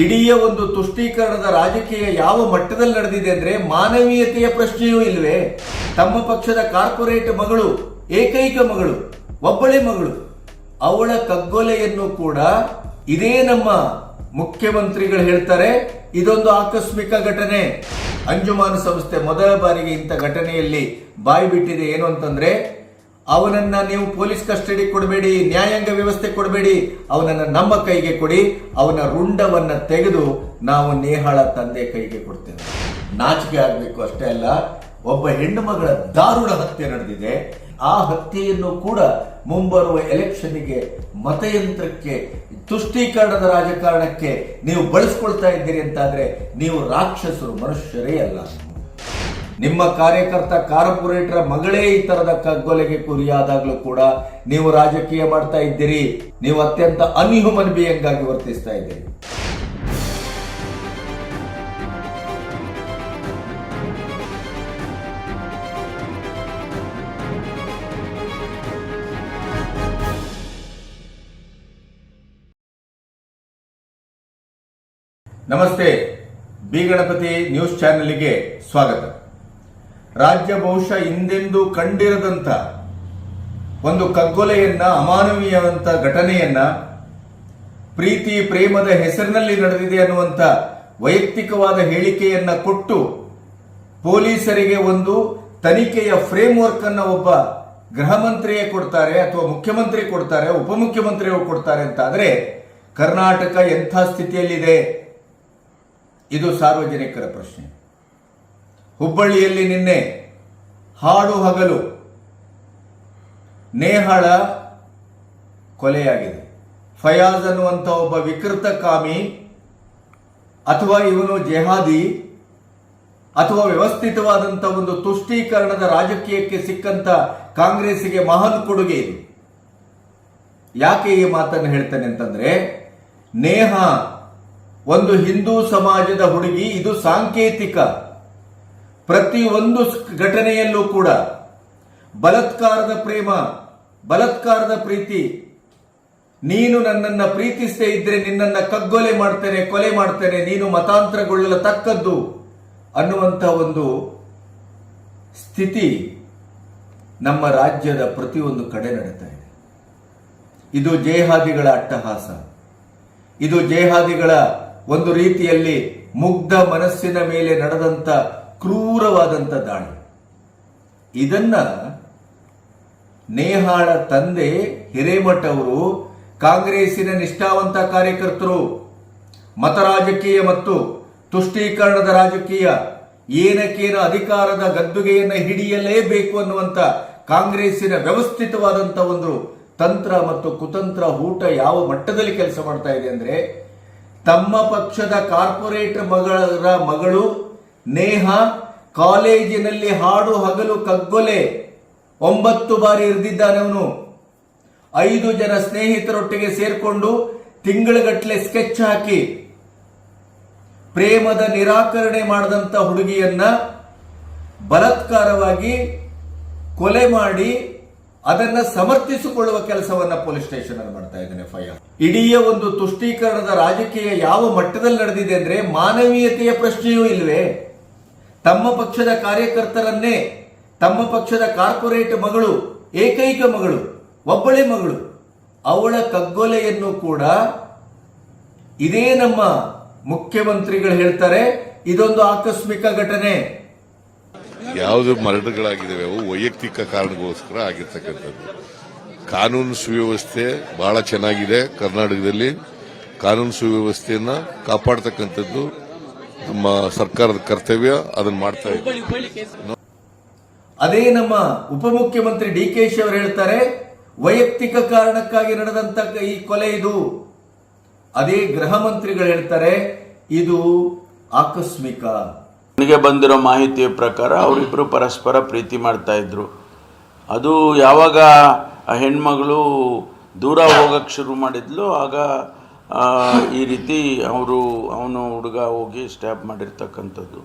ಇಡೀ ಒಂದು ತುಷ್ಟೀಕರಣದ ರಾಜಕೀಯ ಯಾವ ಮಟ್ಟದಲ್ಲಿ ನಡೆದಿದೆ ಅಂದ್ರೆ ಮಾನವೀಯತೆಯ ಪ್ರಶ್ನೆಯೂ ಇಲ್ವೇ? ತಮ್ಮ ಪಕ್ಷದ ಕಾರ್ಪೊರೇಟ್ ಮಗಳು, ಏಕೈಕ ಮಗಳು, ಒಬ್ಬಳೆ ಮಗಳು, ಅವಳ ಕಗ್ಗೊಲೆಯನ್ನು ಕೂಡ ಇದೇ ನಮ್ಮ ಮುಖ್ಯಮಂತ್ರಿಗಳು ಹೇಳ್ತಾರೆ. ಇದೊಂದು ಆಕಸ್ಮಿಕ ಘಟನೆ. ಅಂಜುಮಾನ್ ಸಂಸ್ಥೆ ಮೊದಲ ಬಾರಿಗೆ ಇಂಥ ಘಟನೆಯಲ್ಲಿ ಬಾಯಿ ಬಿಟ್ಟಿದೆ ಏನು ಅಂತಂದ್ರೆ ಅವನನ್ನ ನೀವು ಪೊಲೀಸ್ ಕಸ್ಟಡಿ ಕೊಡಬೇಡಿ, ನ್ಯಾಯಾಂಗ ವ್ಯವಸ್ಥೆ ಕೊಡಬೇಡಿ, ಅವನನ್ನ ನಮ್ಮ ಕೈಗೆ ಕೊಡಿ, ಅವನ ರುಂಡವನ್ನ ತೆಗೆದು ನಾವು ನೇಹಾಳ ತಂದೆ ಕೈಗೆ ಕೊಡ್ತೇವೆ. ನಾಚಿಕೆ ಆಗಬೇಕು ಅಷ್ಟೇ ಅಲ್ಲ, ಒಬ್ಬ ಹೆಣ್ಣು ಮಗಳ ದಾರುಣ ಹತ್ಯೆ ನಡೆದಿದೆ. ಆ ಹತ್ಯೆಯನ್ನು ಕೂಡ ಮುಂಬರುವ ಎಲೆಕ್ಷನ್ಗೆ ಮತಯಂತ್ರಕ್ಕೆ, ತುಷ್ಟೀಕರಣದ ರಾಜಕಾರಣಕ್ಕೆ ನೀವು ಬಳಸ್ಕೊಳ್ತಾ ಇದ್ದೀರಿ ಅಂತಾದ್ರೆ ನೀವು ರಾಕ್ಷಸರು, ಮನುಷ್ಯರೇ ಅಲ್ಲ. ನಿಮ್ಮ ಕಾರ್ಯಕರ್ತ ಕಾರ್ಪೊರೇಟರ್ ಮಗಳೇ ಈ ತರದ ಕಗ್ಗೊಲೆಗೆ ಗುರಿಯಾದಾಗ್ಲೂ ಕೂಡ ನೀವು ರಾಜಕೀಯ ಮಾಡ್ತಾ ಇದ್ದೀರಿ. ನೀವು ಅತ್ಯಂತ ಅನ್ಹ್ಯೂಮನ್ ಬಿಯಂಗ್ ಆಗಿ ವರ್ತಿಸ್ತಾ ಇದ್ದೀರಿ. ನಮಸ್ತೆ. ಬಿ ಗಣಪತಿ ನ್ಯೂಸ್ ಚಾನೆಲ್ಗೆ ಸ್ವಾಗತ. ರಾಜ್ಯ ಬಹುಶಃ ಹಿಂದೆಂದೂ ಕಂಡಿರದಂತ ಒಂದು ಕಗ್ಗೊಲೆಯನ್ನ, ಅಮಾನವೀಯವಂತ ಘಟನೆಯನ್ನ ಪ್ರೀತಿ, ಪ್ರೇಮದ ಹೆಸರಿನಲ್ಲಿ ನಡೆದಿದೆ ಅನ್ನುವಂತ ವೈಯಕ್ತಿಕವಾದ ಹೇಳಿಕೆಯನ್ನ ಕೊಟ್ಟು ಪೊಲೀಸರಿಗೆ ಒಂದು ತನಿಖೆಯ ಫ್ರೇಮ್ ವರ್ಕ್ ಅನ್ನ ಒಬ್ಬ ಗೃಹ ಮಂತ್ರಿಯೇ ಕೊಡ್ತಾರೆ ಅಥವಾ ಮುಖ್ಯಮಂತ್ರಿ ಕೊಡ್ತಾರೆ, ಉಪಮುಖ್ಯಮಂತ್ರಿಯವರು ಕೊಡ್ತಾರೆ ಅಂತ ಆದ್ರೆ ಕರ್ನಾಟಕ ಎಂಥ ಸ್ಥಿತಿಯಲ್ಲಿದೆ? ಇದು ಸಾರ್ವಜನಿಕರ ಪ್ರಶ್ನೆ. ಹುಬ್ಬಳ್ಳಿಯಲ್ಲಿ ನಿನ್ನೆ ಹಾಡು ಹಗಲು ನೇಹಳ ಕೊಲೆಯಾಗಿದೆ. ಫಯಾಜ್ ಅನ್ನುವಂಥ ಒಬ್ಬ ವಿಕೃತ ಕಾಮಿ ಅಥವಾ ಇವನು ಜೆಹಾದಿ ಅಥವಾ ವ್ಯವಸ್ಥಿತವಾದಂಥ ಒಂದು ತುಷ್ಟೀಕರಣದ ರಾಜಕೀಯಕ್ಕೆ ಸಿಕ್ಕಂತ ಕಾಂಗ್ರೆಸ್ಗೆ ಮಹಾನ್ ಕೊಡುಗೆ ಇದು. ಯಾಕೆ ಈ ಮಾತನ್ನು ಹೇಳ್ತಾನೆ ಅಂತಂದ್ರೆ, ನೇಹ ಒಂದು ಹಿಂದೂ ಸಮಾಜದ ಹುಡುಗಿ, ಇದು ಸಾಂಕೇತಿಕ. ಪ್ರತಿಯೊಂದು ಘಟನೆಯಲ್ಲೂ ಕೂಡ ಬಲತ್ಕಾರದ ಪ್ರೇಮ, ಬಲತ್ಕಾರದ ಪ್ರೀತಿ. ನೀನು ನನ್ನನ್ನ ಪ್ರೀತಿಸದೇ ಇದ್ರೆ ನಿನ್ನನ್ನ ಕಗ್ಗೊಲೆ ಮಾಡ್ತೇನೆ, ಕೊಲೆ ಮಾಡ್ತೇನೆ, ನೀನು ಮತಾಂತರಗೊಳ್ಳಲು ತಕ್ಕದ್ದು ಅನ್ನುವಂಥ ಒಂದು ಸ್ಥಿತಿ ನಮ್ಮ ರಾಜ್ಯದ ಪ್ರತಿಯೊಂದು ಕಡೆ ನಡೀತಾ ಇದೆ. ಇದು ಜೇಹಾದಿಗಳ ಅಟ್ಟಹಾಸ. ಇದು ಜೇಹಾದಿಗಳ ಒಂದು ರೀತಿಯಲ್ಲಿ ಮುಗ್ಧ ಮನಸ್ಸಿನ ಮೇಲೆ ನಡೆದಂತ ಕ್ರೂರವಾದಂತ ದಾಳಿ. ಇದನ್ನ ನೇಹಾಳ ತಂದೆ ಹಿರೇಮಠ ಅವರು ಕಾಂಗ್ರೆಸ್ಸಿನ ನಿಷ್ಠಾವಂತ ಕಾರ್ಯಕರ್ತರು ಮತ ರಾಜಕೀಯ ಮತ್ತು ತುಷ್ಟೀಕರಣದ ರಾಜಕೀಯ, ಏನಕ್ಕೇನು ಅಧಿಕಾರದ ಗದ್ದುಗೆಯನ್ನು ಹಿಡಿಯಲೇಬೇಕು ಅನ್ನುವಂಥ ಕಾಂಗ್ರೆಸ್ಸಿನ ವ್ಯವಸ್ಥಿತವಾದಂಥ ಒಂದು ತಂತ್ರ ಮತ್ತು ಕುತಂತ್ರ ಊಟ ಯಾವ ಮಟ್ಟದಲ್ಲಿ ಕೆಲಸ ಮಾಡ್ತಾ ಇದೆ ಅಂದರೆ, ತಮ್ಮ ಪಕ್ಷದ ಕಾರ್ಪೊರೇಟ್ ಮಗಳ ಮಗಳು ನೇಹ ಕಾಲೇಜಿನಲ್ಲಿ ಹಾಡು, ಹಗಲು, ಕಗ್ಗೊಲೆ ಒಂಬತ್ತು ಬಾರಿ ಇರ್ದಿದ್ದಾನೆ ಅವನು. ಐದು ಜನ ಸ್ನೇಹಿತರೊಟ್ಟಿಗೆ ಸೇರ್ಕೊಂಡು ತಿಂಗಳಗಟ್ಟಲೆ ಸ್ಕೆಚ್ ಹಾಕಿ ಪ್ರೇಮದ ನಿರಾಕರಣೆ ಮಾಡಿದಂತ ಹುಡುಗಿಯನ್ನ ಬಲತ್ಕಾರವಾಗಿ ಕೊಲೆ ಮಾಡಿ ಅದನ್ನ ಸಮರ್ಥಿಸಿಕೊಳ್ಳುವ ಕೆಲಸವನ್ನ ಪೊಲೀಸ್ ಸ್ಟೇಷನ್ ಅಲ್ಲಿ ಮಾಡ್ತಾ ಇದ್ದಾನೆ ಫಯ ಇಡೀ ಒಂದು ತುಷ್ಟೀಕರಣದ ರಾಜಕೀಯ ಯಾವ ಮಟ್ಟದಲ್ಲಿ ನಡೆದಿದೆ ಅಂದ್ರೆ ಮಾನವೀಯತೆಯ ಪ್ರಶ್ನೆಯೂ ಇಲ್ವೇ? ತಮ್ಮ ಪಕ್ಷದ ಕಾರ್ಯಕರ್ತರನ್ನೇ, ತಮ್ಮ ಪಕ್ಷದ ಕಾರ್ಪೊರೇಟ್ ಮಗಳು, ಏಕೈಕ ಮಗಳು, ಒಬ್ಬಳೆ ಮಗಳು, ಅವಳ ಕಗ್ಗೊಲೆಯನ್ನು ಕೂಡ ಇದೇ ನಮ್ಮ ಮುಖ್ಯಮಂತ್ರಿಗಳು ಹೇಳ್ತಾರೆ. ಇದೊಂದು ಆಕಸ್ಮಿಕ ಘಟನೆ. ಯಾವುದು ಮರಣಗಳಾಗಿದ್ದಾವೆ ಅವು ವೈಯಕ್ತಿಕ ಕಾರಣಗೋಸ್ಕರ ಆಗಿರ್ತಕ್ಕಂಥದ್ದು. ಕಾನೂನು ಸುವ್ಯವಸ್ಥೆ ಬಹಳ ಚೆನ್ನಾಗಿದೆ ಕರ್ನಾಟಕದಲ್ಲಿ. ಕಾನೂನು ಸುವ್ಯವಸ್ಥೆಯನ್ನ ಕಾಪಾಡ್ತಕ್ಕಂಥದ್ದು ನಮ್ಮ ಸರ್ಕಾರದ ಕರ್ತವ್ಯ ಅದನ್ನ ಮಾಡ್ತಾ ಇದ್ದೀವಿ. ಅದೇ ನಮ್ಮ ಉಪಮುಖ್ಯಮಂತ್ರಿ ಡಿ ಕೆ ಶಿ ಅವರು ಹೇಳ್ತಾರೆ ವೈಯಕ್ತಿಕ ಕಾರಣಕ್ಕಾಗಿ ನಡೆದಂತ ಈ ಕೊಲೆ ಇದು. ಅದೇ ಗೃಹ ಮಂತ್ರಿಗಳು ಹೇಳ್ತಾರೆ ಇದು ಆಕಸ್ಮಿಕ. ನನಗೆ ಬಂದಿರೋ ಮಾಹಿತಿಯ ಪ್ರಕಾರ ಅವರಿಬ್ಬರು ಪರಸ್ಪರ ಪ್ರೀತಿ ಮಾಡ್ತಾ ಇದ್ರು. ಅದು ಯಾವಾಗ ಆ ಹೆಣ್ಮಗಳು ದೂರ ಹೋಗಕ್ಕೆ ಶುರು ಮಾಡಿದ್ಲು ಆಗ ಈ ರೀತಿ ಅವರು, ಅವನು ಹುಡುಗ ಹೋಗಿ ಸ್ಟ್ಯಾಪ್ ಮಾಡಿರ್ತಕ್ಕಂಥದ್ದು.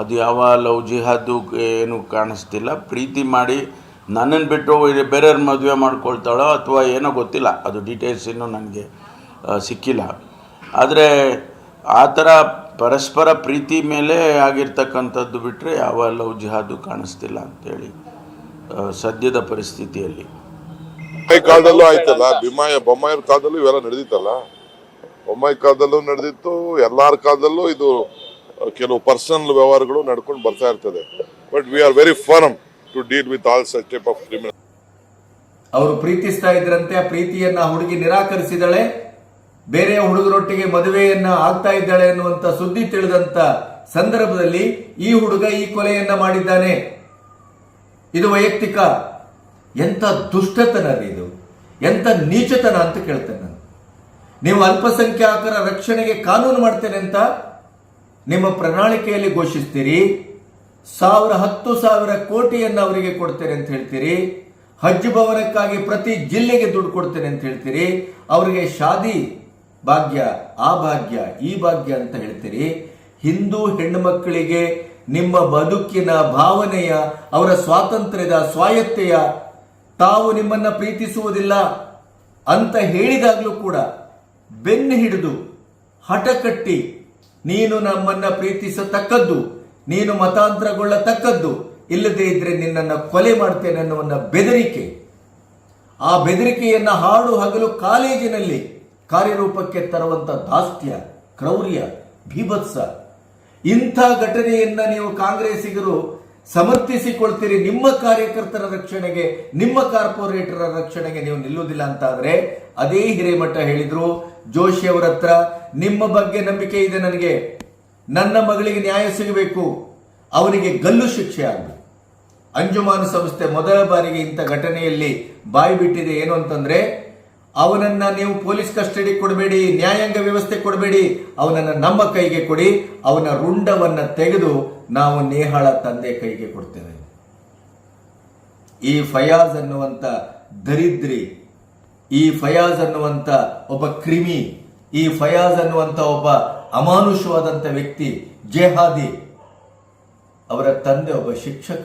ಅದು ಯಾವ ಲವ್ ಜಿಹಾದು ಏನು ಕಾಣಿಸ್ತಿಲ್ಲ. ಪ್ರೀತಿ ಮಾಡಿ ನನ್ನನ್ನು ಬಿಟ್ಟು ಬೇರೆಯವ್ರ ಮದುವೆ ಮಾಡ್ಕೊಳ್ತಾಳೋ ಅಥವಾ ಏನೋ ಗೊತ್ತಿಲ್ಲ. ಅದು ಡೀಟೇಲ್ಸ್ ಇನ್ನೂ ನನಗೆ ಸಿಕ್ಕಿಲ್ಲ. ಆದರೆ ಆ ಥರ ಪರಸ್ಪರ ಪ್ರೀತಿ ಮೇಲೆ ಆಗಿರ್ತಕ್ಕಂಥದ್ದು ಬಿಟ್ಟರೆ ಯಾವ ಲವ್ ಜಿಹಾದು ಕಾಣಿಸ್ತಿಲ್ಲ ಅಂತೇಳಿ ಸದ್ಯದ ಪರಿಸ್ಥಿತಿಯಲ್ಲಿ. ಕಾಲದಲ್ಲೂ ಆಯ್ತಲ್ಲ? ಭೀಮಾಯ ಬೊಮ್ಮಾಯರ ಕಾಲದಲ್ಲೂ ಇವೆಲ್ಲ ನಡೆದಿತ್ತಲ್ಲ? ಬೊಮ್ಮಾಯಿ ಕಾಲದಲ್ಲೂ ನಡೆದಿತ್ತು, ಎಲ್ಲರ ಕಾಲದಲ್ಲೂ ಇದು ಕೆಲವು ಪರ್ಸನಲ್ ವ್ಯವಹಾರಗಳು ನಡ್ಕೊಂಡು ಬರ್ತಾ ಇರ್ತದೆ. But we are very firm to deal with all such type of criminal ಅವರು ಪ್ರೀತಿಸ್ತಾ ಇದ್ರಂತೆ ಪ್ರೀತಿಯನ್ನ ಹುಡುಗಿ ನಿರಾಕರಿಸಿದಳೆ. ಬೇರೆ ಹುಡುಗರೊಟ್ಟಿಗೆ ಮದುವೆಯನ್ನ ಆಗ್ತಾ ಇದ್ದಾಳೆ ಅನ್ನುವಂತ ಸುದ್ದಿ ತಿಳಿದಂತ ಸಂದರ್ಭದಲ್ಲಿ ಈ ಹುಡುಗ ಈ ಕೊಲೆಯನ್ನ ಮಾಡಿದ್ದಾನೆ. ಇದು ವೈಯಕ್ತಿಕ. ಎಂತ ದುಷ್ಟತನ ಇದು? ಎಂತ ನೀಚತನ ಅಂತ ಕೇಳ್ತೇನೆ. ನೀವು ಅಲ್ಪಸಂಖ್ಯಾತರ ರಕ್ಷಣೆಗೆ ಕಾನೂನು ಮಾಡ್ತೇನೆ ಅಂತ ನಿಮ್ಮ ಪ್ರಣಾಳಿಕೆಯಲ್ಲಿ ಘೋಷಿಸ್ತೀರಿ. ಸಾವಿರ ಹತ್ತು ಸಾವಿರ ಕೋಟಿಯನ್ನು ಅವರಿಗೆ ಕೊಡ್ತೇನೆ ಅಂತ ಹೇಳ್ತೀರಿ. ಹಜ್ ಭವನಕ್ಕಾಗಿ ಪ್ರತಿ ಜಿಲ್ಲೆಗೆ ದುಡ್ಡು ಕೊಡ್ತೇನೆ ಅಂತ ಹೇಳ್ತೀರಿ. ಅವರಿಗೆ ಶಾದಿ ಭಾಗ್ಯ, ಆ ಭಾಗ್ಯ, ಈ ಭಾಗ್ಯ ಅಂತ ಹೇಳ್ತೀರಿ. ಹಿಂದೂ ಹೆಣ್ಣು ಮಕ್ಕಳಿಗೆ ನಿಮ್ಮ ಬದುಕಿನ ಭಾವನೆಯ, ಅವರ ಸ್ವಾತಂತ್ರ್ಯದ ಸ್ವಾಯತ್ತೆಯ ತಾವು ನಿಮ್ಮನ್ನ ಪ್ರೀತಿಸುವುದಿಲ್ಲ ಅಂತ ಹೇಳಿದಾಗಲೂ ಕೂಡ ಬೆನ್ನು ಹಿಡಿದು ಹಠ ಕಟ್ಟಿ ನೀನು ನಮ್ಮನ್ನ ಪ್ರೀತಿಸತಕ್ಕದ್ದು, ನೀನು ಮತಾಂತರಗೊಳ್ಳತಕ್ಕದ್ದು, ಇಲ್ಲದೇ ಇದ್ರೆ ನಿನ್ನನ್ನು ಕೊಲೆ ಮಾಡ್ತೇನೆ ಅನ್ನುವನ್ನ ಬೆದರಿಕೆ. ಆ ಬೆದರಿಕೆಯನ್ನ ಹಾಡು ಹಗಲು ಕಾಲೇಜಿನಲ್ಲಿ ಕಾರ್ಯರೂಪಕ್ಕೆ ತರುವಂತ ದಾಸ್ತ್ಯ, ಕ್ರೌರ್ಯ, ಭೀಭತ್ಸ. ಇಂಥ ಘಟನೆಯನ್ನ ನೀವು ಕಾಂಗ್ರೆಸ್ಸಿಗರು ಸಮರ್ಥಿಸಿಕೊಳ್ತೀರಿ ನಿಮ್ಮ ಕಾರ್ಯಕರ್ತರ ರಕ್ಷಣೆಗೆ, ನಿಮ್ಮ ಕಾರ್ಪೊರೇಟರ ರಕ್ಷಣೆಗೆ ನೀವು ನಿಲ್ಲುವುದಿಲ್ಲ ಅಂತಾದ್ರೆ ಅದೇ ಹಿರೇಮಠ ಹೇಳಿದ್ರು, ಜೋಶಿ ಅವರ ಹತ್ರ ನಿಮ್ಮ ಬಗ್ಗೆ ನಂಬಿಕೆ ಇದೆ ನನಗೆ, ನನ್ನ ಮಗಳಿಗೆ ನ್ಯಾಯ ಸಿಗಬೇಕು ಅವರಿಗೆ ಗಲ್ಲು ಶಿಕ್ಷೆ ಆಗಬೇಕು ಅಂಜುಮಾನ್ ಸಂಸ್ಥೆ ಮೊದಲ ಬಾರಿಗೆ ಇಂಥ ಘಟನೆಯಲ್ಲಿ ಬಾಯಿ ಬಿಟ್ಟಿದೆ ಏನು ಅಂತಂದ್ರೆ, ಅವನನ್ನ ನೀವು ಪೊಲೀಸ್ ಕಸ್ಟಡಿ ಕೊಡಬೇಡಿ, ನ್ಯಾಯಾಂಗ ವ್ಯವಸ್ಥೆ ಕೊಡಬೇಡಿ, ಅವನನ್ನ ನಮ್ಮ ಕೈಗೆ ಕೊಡಿ, ಅವನ ರುಂಡವನ್ನ ತೆಗೆದು ನಾವು ನೇಹಾಳ ತಂದೆ ಕೈಗೆ ಕೊಡ್ತೇವೆ. ಈ ಫಯಾಜ್ ಅನ್ನುವಂಥ ದರಿದ್ರಿ, ಈ ಫಯಾಜ್ ಅನ್ನುವಂಥ ಒಬ್ಬ ಕ್ರಿಮಿ, ಈ ಫಯಾಜ್ ಅನ್ನುವಂಥ ಒಬ್ಬ ಅಮಾನುಷವಾದಂಥ ವ್ಯಕ್ತಿ ಜೆಹಾದಿ, ಅವರ ತಂದೆ ಒಬ್ಬ ಶಿಕ್ಷಕ.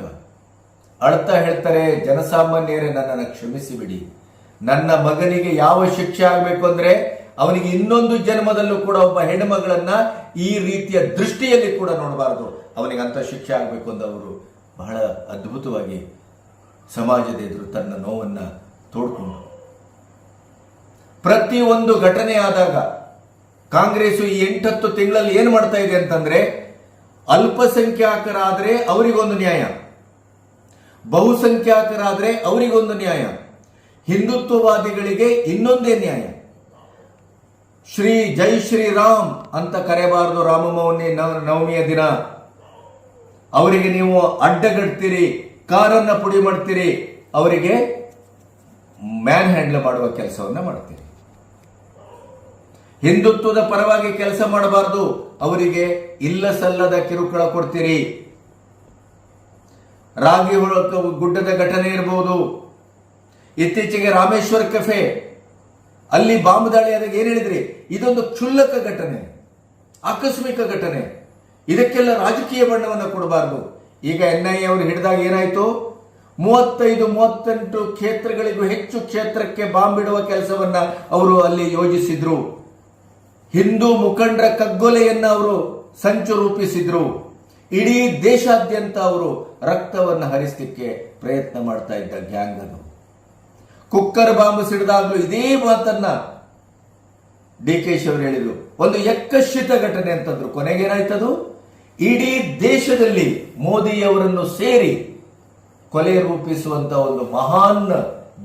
ಅಳ್ತಾ ಹೇಳ್ತಾರೆ, ಜನಸಾಮಾನ್ಯರೇ ನನ್ನನ್ನು ಕ್ಷಮಿಸಿಬಿಡಿ. ನನ್ನ ಮಗನಿಗೆ ಯಾವ ಶಿಕ್ಷೆ ಆಗಬೇಕು ಅಂದ್ರೆ ಅವನಿಗೆ ಇನ್ನೊಂದು ಜನ್ಮದಲ್ಲೂ ಕೂಡ ಒಬ್ಬ ಹೆಣ್ಣುಮಗಳನ್ನ ಈ ರೀತಿಯ ದೃಷ್ಟಿಯಲ್ಲಿ ಕೂಡ ನೋಡಬಾರದು. ಅವನಿಗೆ ಅಂತ ಶಿಕ್ಷೆ ಆಗಬೇಕು ಅಂತ ಅವರು ಬಹಳ ಅದ್ಭುತವಾಗಿ ಸಮಾಜದ ಎದುರು ತನ್ನ ನೋವನ್ನ ತೋಡ್ಕೊಂಡು ಪ್ರತಿಯೊಂದು ಘಟನೆ ಆದಾಗ ಕಾಂಗ್ರೆಸ್ ಈ ಎಂಟತ್ತು ತಿಂಗಳಲ್ಲಿ ಏನು ಮಾಡ್ತಾ ಇದೆ ಅಂತಂದ್ರೆ ಅಲ್ಪಸಂಖ್ಯಾತರಾದ್ರೆ ಅವರಿಗೊಂದು ನ್ಯಾಯ. ಬಹುಸಂಖ್ಯಾತರಾದ್ರೆ ಅವರಿಗೊಂದು ನ್ಯಾಯ. ಹಿಂದುತ್ವವಾದಿಗಳಿಗೆ ಇನ್ನೊಂದೇ ನ್ಯಾಯ. ಶ್ರೀ ಜೈ ಶ್ರೀರಾಮ್ ಅಂತ ಕರೆಯಬಾರದು ರಾಮನವಮಿ ನವಮಿಯ ದಿನ. ಅವರಿಗೆ ನೀವು ಅಡ್ಡಗಡ್ತೀರಿ, ಕಾರನ್ನ ಪುಡಿ ಮಾಡ್ತೀರಿ, ಅವರಿಗೆ ಮ್ಯಾನ್ ಹ್ಯಾಂಡಲ್ ಮಾಡುವ ಕೆಲಸವನ್ನ ಮಾಡ್ತೀರಿ. ಹಿಂದುತ್ವದ ಪರವಾಗಿ ಕೆಲಸ ಮಾಡಬಾರದು, ಅವರಿಗೆ ಇಲ್ಲ ಸಲ್ಲದ ಕಿರುಕುಳ ಕೊಡ್ತೀರಿ. ರಾಗಿ ಗುಡ್ಡದ ಘಟನೆ ಇರಬಹುದು ಇತ್ತೀಚೆಗೆ ರಾಮೇಶ್ವರ ಕೆಫೆ ಅಲ್ಲಿ ಬಾಂಬ್ ದಾಳಿ ಆದಾಗ ಏನ್ ಹೇಳಿದ್ರಿ? ಇದೊಂದು ಕ್ಷುಲ್ಲಕ ಘಟನೆ, ಆಕಸ್ಮಿಕ ಘಟನೆ. ಇದಕ್ಕೆಲ್ಲ ರಾಜಕೀಯ ಬಣ್ಣವನ್ನು ಕೊಡಬಾರದು. ಈಗ ಎನ್ ಐ ಅವರು ಹಿಡಿದಾಗ ಏನಾಯ್ತು? ಮೂವತ್ತೈದು, ಮೂವತ್ತೆಂಟು ಕ್ಷೇತ್ರಗಳಿಗೂ ಹೆಚ್ಚು ಕ್ಷೇತ್ರಕ್ಕೆ ಬಾಂಬ್ ಇಡುವ ಕೆಲಸವನ್ನ ಅವರು ಅಲ್ಲಿ ಯೋಜಿಸಿದ್ರು. ಹಿಂದೂ ಮುಖಂಡರ ಕಗ್ಗೊಲೆಯನ್ನ ಅವರು ಸಂಚು ರೂಪಿಸಿದ್ರು. ಇಡೀ ದೇಶಾದ್ಯಂತ ಅವರು ರಕ್ತವನ್ನು ಹರಿಸಲಿಕ್ಕೆ ಪ್ರಯತ್ನ ಮಾಡ್ತಾ ಇದ್ದ ಗ್ಯಾಂಗ್ ಅದು. ಕುಕ್ಕರ್ ಬಾಂಬ್ ಸಿಡಿದಾಗ್ಲೂ ಇದೇ ಮಾತನ್ನ ಡಿ ಕೆ ಶಿ ಅವರು ಹೇಳಿದ್ರು. ಒಂದು ಯಕ್ಕಶ್ಚಿತ ಘಟನೆ ಅಂತಂದ್ರು. ಕೊನೆಗೇನಾಯ್ತದು? ಇಡೀ ದೇಶದಲ್ಲಿ ಮೋದಿಯವರನ್ನು ಸೇರಿ ಕೊಲೆ ರೂಪಿಸುವಂತ ಒಂದು ಮಹಾನ್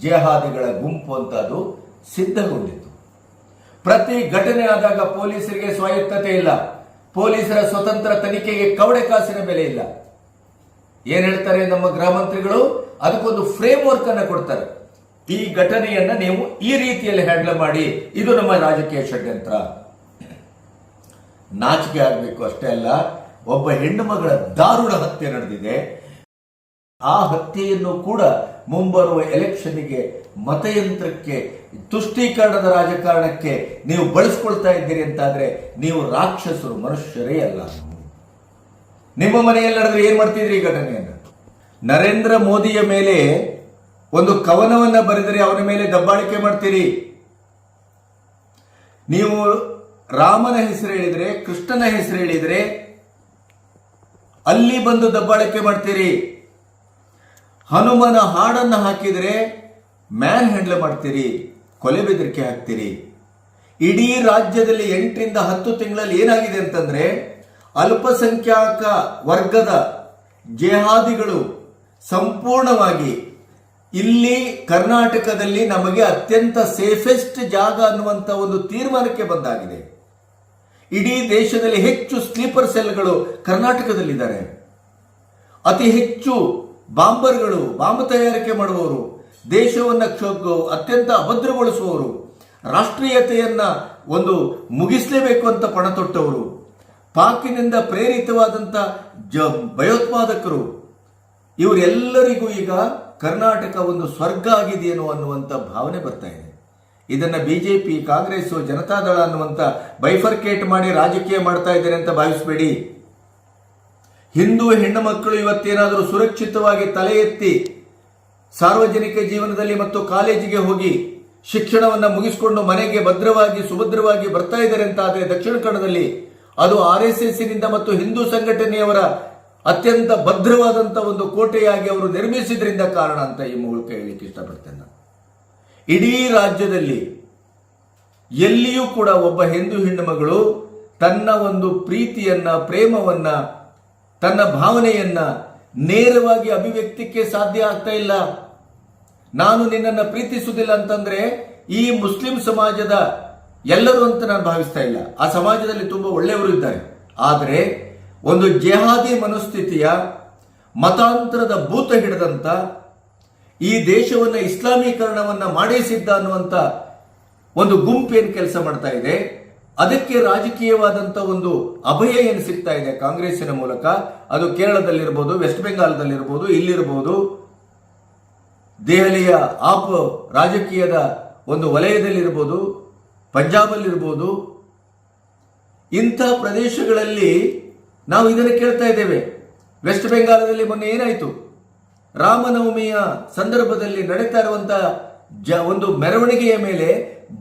ಜೇಹಾದಿಗಳ ಗುಂಪು ಅಂತ ಅದು ಸಿದ್ಧಗೊಂಡಿತ್ತು. ಪ್ರತಿ ಘಟನೆ ಆದಾಗ ಪೊಲೀಸರಿಗೆ ಸ್ವಾಯತ್ತತೆ ಇಲ್ಲ. ಪೊಲೀಸರ ಸ್ವತಂತ್ರ ತನಿಖೆಗೆ ಕವಡೆ ಕಾಸಿನ ಬೆಲೆ ಇಲ್ಲ. ಏನ್ ಹೇಳ್ತಾರೆ ನಮ್ಮ ಗೃಹ ಮಂತ್ರಿಗಳು ಅದಕ್ಕೊಂದು ಫ್ರೇಮ್ ವರ್ಕ್ ಅನ್ನ ಕೊಡ್ತಾರೆ. ಈ ಘಟನೆಯನ್ನ ನೀವು ಈ ರೀತಿಯಲ್ಲಿ ಹ್ಯಾಂಡಲ್ ಮಾಡಿ, ಇದು ನಮ್ಮ ರಾಜಕೀಯ ಷಡ್ಯಂತ್ರ. ನಾಚಿಕೆ ಆಗಬೇಕು ಅಷ್ಟೇ ಅಲ್ಲ, ಒಬ್ಬ ಹೆಣ್ಣು ಮಗಳ ದಾರುಣ ಹತ್ಯೆ ನಡೆದಿದೆ. ಆ ಹತ್ಯೆಯನ್ನು ಕೂಡ ಮುಂಬರುವ ಎಲೆಕ್ಷನ್ಗೆ ಮತಯಂತ್ರಕ್ಕೆ, ತುಷ್ಟೀಕರಣದ ರಾಜಕಾರಣಕ್ಕೆ ನೀವು ಬಳಸ್ಕೊಳ್ತಾ ಇದ್ದೀರಿ ಅಂತಾದ್ರೆ ನೀವು ರಾಕ್ಷಸರು, ಮನುಷ್ಯರೇ ಅಲ್ಲ. ನಿಮ್ಮ ಮನೆಯಲ್ಲಿ ನಡೆದ್ರೆ ಏನ್ ಮಾಡ್ತಿದ್ರಿ ಈ ಘಟನೆಯನ್ನು? ನರೇಂದ್ರ ಮೋದಿಯ ಮೇಲೆ ಒಂದು ಕವನವನ್ನ ಬರೆದರೆ ಅವನ ಮೇಲೆ ದಬ್ಬಾಳಿಕೆ ಮಾಡ್ತೀರಿ. ನೀವು ರಾಮನ ಹೆಸರು ಹೇಳಿದರೆ, ಕೃಷ್ಣನ ಹೆಸರು ಹೇಳಿದರೆ, ಅಲ್ಲಿ ಬಂದು ದಬ್ಬಾಳಿಕೆ ಮಾಡ್ತೀರಿ. ಹನುಮನ ಹಾಡನ್ನು ಹಾಕಿದರೆ ಮ್ಯಾನ್ ಹ್ಯಾಂಡಲ್ ಮಾಡ್ತೀರಿ, ಕೊಲೆ ಬೆದರಿಕೆ ಹಾಕ್ತೀರಿ. ಇಡೀ ರಾಜ್ಯದಲ್ಲಿ ಎಂಟರಿಂದ ಹತ್ತು ತಿಂಗಳಲ್ಲಿ ಏನಾಗಿದೆ ಅಂತಂದ್ರೆ, ಅಲ್ಪಸಂಖ್ಯಾತ ವರ್ಗದ ಜೇಹಾದಿಗಳು ಸಂಪೂರ್ಣವಾಗಿ ಇಲ್ಲಿ ಕರ್ನಾಟಕದಲ್ಲಿ ನಮಗೆ ಅತ್ಯಂತ ಸೇಫೆಸ್ಟ್ ಜಾಗ ಅನ್ನುವಂಥ ಒಂದು ತೀರ್ಮಾನಕ್ಕೆ ಬಂದಾಗಿದೆ. ಇಡೀ ದೇಶದಲ್ಲಿ ಹೆಚ್ಚು ಸ್ಲೀಪರ್ ಸೆಲ್ಗಳು ಕರ್ನಾಟಕದಲ್ಲಿದ್ದಾರೆ. ಅತಿ ಹೆಚ್ಚು ಬಾಂಬರ್ಗಳು, ಬಾಂಬ್ ತಯಾರಿಕೆ ಮಾಡುವವರು, ದೇಶವನ್ನು ಅತ್ಯಂತ ಅಭದ್ರಗೊಳಿಸುವವರು, ರಾಷ್ಟ್ರೀಯತೆಯನ್ನ ಒಂದು ಮುಗಿಸಲೇಬೇಕು ಅಂತ ಪಣ ತೊಟ್ಟವರು, ಪಾಕಿನಿಂದ ಪ್ರೇರಿತವಾದಂಥ ಜ, ಭಯೋತ್ಪಾದಕರು, ಇವರೆಲ್ಲರಿಗೂ ಈಗ ಕರ್ನಾಟಕ ಒಂದು ಸ್ವರ್ಗ ಆಗಿದೆಯೇನೋ ಅನ್ನುವಂಥ ಭಾವನೆ ಬರ್ತಾ ಇದೆ. ಇದನ್ನ ಪಿ ಕಾಂಗ್ರೆಸ್ ಜನತಾದಳ ಅನ್ನುವಂಥ ಬೈಫರ್ಕೇಟ್ ಮಾಡಿ ರಾಜಕೀಯ ಮಾಡ್ತಾ ಇದ್ದಾರೆ ಅಂತ ಭಾವಿಸಬೇಡಿ. ಹಿಂದೂ ಹೆಣ್ಣು ಮಕ್ಕಳು ಇವತ್ತೇನಾದರೂ ಸುರಕ್ಷಿತವಾಗಿ ತಲೆ ಎತ್ತಿ ಸಾರ್ವಜನಿಕ ಜೀವನದಲ್ಲಿ ಮತ್ತು ಕಾಲೇಜಿಗೆ ಹೋಗಿ ಶಿಕ್ಷಣವನ್ನು ಮುಗಿಸಿಕೊಂಡು ಮನೆಗೆ ಭದ್ರವಾಗಿ, ಸುಭದ್ರವಾಗಿ ಬರ್ತಾ ಇದ್ದಾರೆ ಅಂತ ಆದರೆ ದಕ್ಷಿಣ ಕನ್ನಡದಲ್ಲಿ ಅದು ಆರ್ ಎಸ್ ಎಸ್ನಿಂದ ಮತ್ತು ಹಿಂದೂ ಸಂಘಟನೆಯವರ ಅತ್ಯಂತ ಭದ್ರವಾದಂಥ ಒಂದು ಕೋಟೆಯಾಗಿ ಅವರು ನಿರ್ಮಿಸಿದ್ರಿಂದ ಕಾರಣ ಅಂತ ಈ ಮೂಲಕ ಹೇಳಿಕ್ಕೆ ಇಷ್ಟಪಡ್ತೇನೆ ನಾನು. ಇಡೀ ರಾಜ್ಯದಲ್ಲಿ ಎಲ್ಲಿಯೂ ಕೂಡ ಒಬ್ಬ ಹಿಂದೂ ಹೆಣ್ಣು ಮಗಳು ತನ್ನ ಒಂದು ಪ್ರೀತಿಯನ್ನ, ಪ್ರೇಮವನ್ನ, ತನ್ನ ಭಾವನೆಯನ್ನ ನೇರವಾಗಿ ಅಭಿವ್ಯಕ್ತಿಕ್ಕೆ ಸಾಧ್ಯ ಆಗ್ತಾ ಇಲ್ಲ. ನಾನು ನಿನ್ನನ್ನು ಪ್ರೀತಿಸುವುದಿಲ್ಲ ಅಂತಂದ್ರೆ ಈ ಮುಸ್ಲಿಂ ಸಮಾಜದ ಎಲ್ಲರೂ ಅಂತ ನಾನು ಭಾವಿಸ್ತಾ ಇಲ್ಲ. ಆ ಸಮಾಜದಲ್ಲಿ ತುಂಬಾ ಒಳ್ಳೆಯವರು ಇದ್ದಾರೆ. ಆದರೆ ಒಂದು ಜೆಹಾದಿ ಮನಸ್ಥಿತಿಯ ಮತಾಂತರದ ಭೂತ ಹಿಡಿದಂತ ಈ ದೇಶವನ್ನ ಇಸ್ಲಾಮೀಕರಣವನ್ನ ಮಾಡಿಸಿದ್ದ ಅನ್ನುವಂತ ಒಂದು ಗುಂಪು ಏನು ಕೆಲಸ ಮಾಡ್ತಾ ಇದೆ. ಅದಕ್ಕೆ ರಾಜಕೀಯವಾದಂತ ಒಂದು ಅಭಯ ಏನು ಸಿಗ್ತಾ ಇದೆ ಕಾಂಗ್ರೆಸ್ಸಿನ ಮೂಲಕ? ಅದು ಕೇರಳದಲ್ಲಿರ್ಬೋದು, ವೆಸ್ಟ್ ಬೆಂಗಾಲದಲ್ಲಿರ್ಬೋದು, ಇಲ್ಲಿರ್ಬೋದು. ದೆಹಲಿಯ ಆಪ್ ರಾಜಕೀಯದ ಒಂದು ವಲಯದಲ್ಲಿರ್ಬೋದು, ಪಂಜಾಬಲ್ಲಿರ್ಬೋದು. ಇಂಥ ಪ್ರದೇಶಗಳಲ್ಲಿ ನಾವು ಇದನ್ನು ಕೇಳ್ತಾ ಇದ್ದೇವೆ. ವೆಸ್ಟ್ ಬೆಂಗಾಲದಲ್ಲಿ ಮೊನ್ನೆ ಏನಾಯಿತು? ರಾಮನವಮಿಯ ಸಂದರ್ಭದಲ್ಲಿ ನಡೀತಾ ಇರುವಂತ ಜ, ಒಂದು ಮೆರವಣಿಗೆಯ ಮೇಲೆ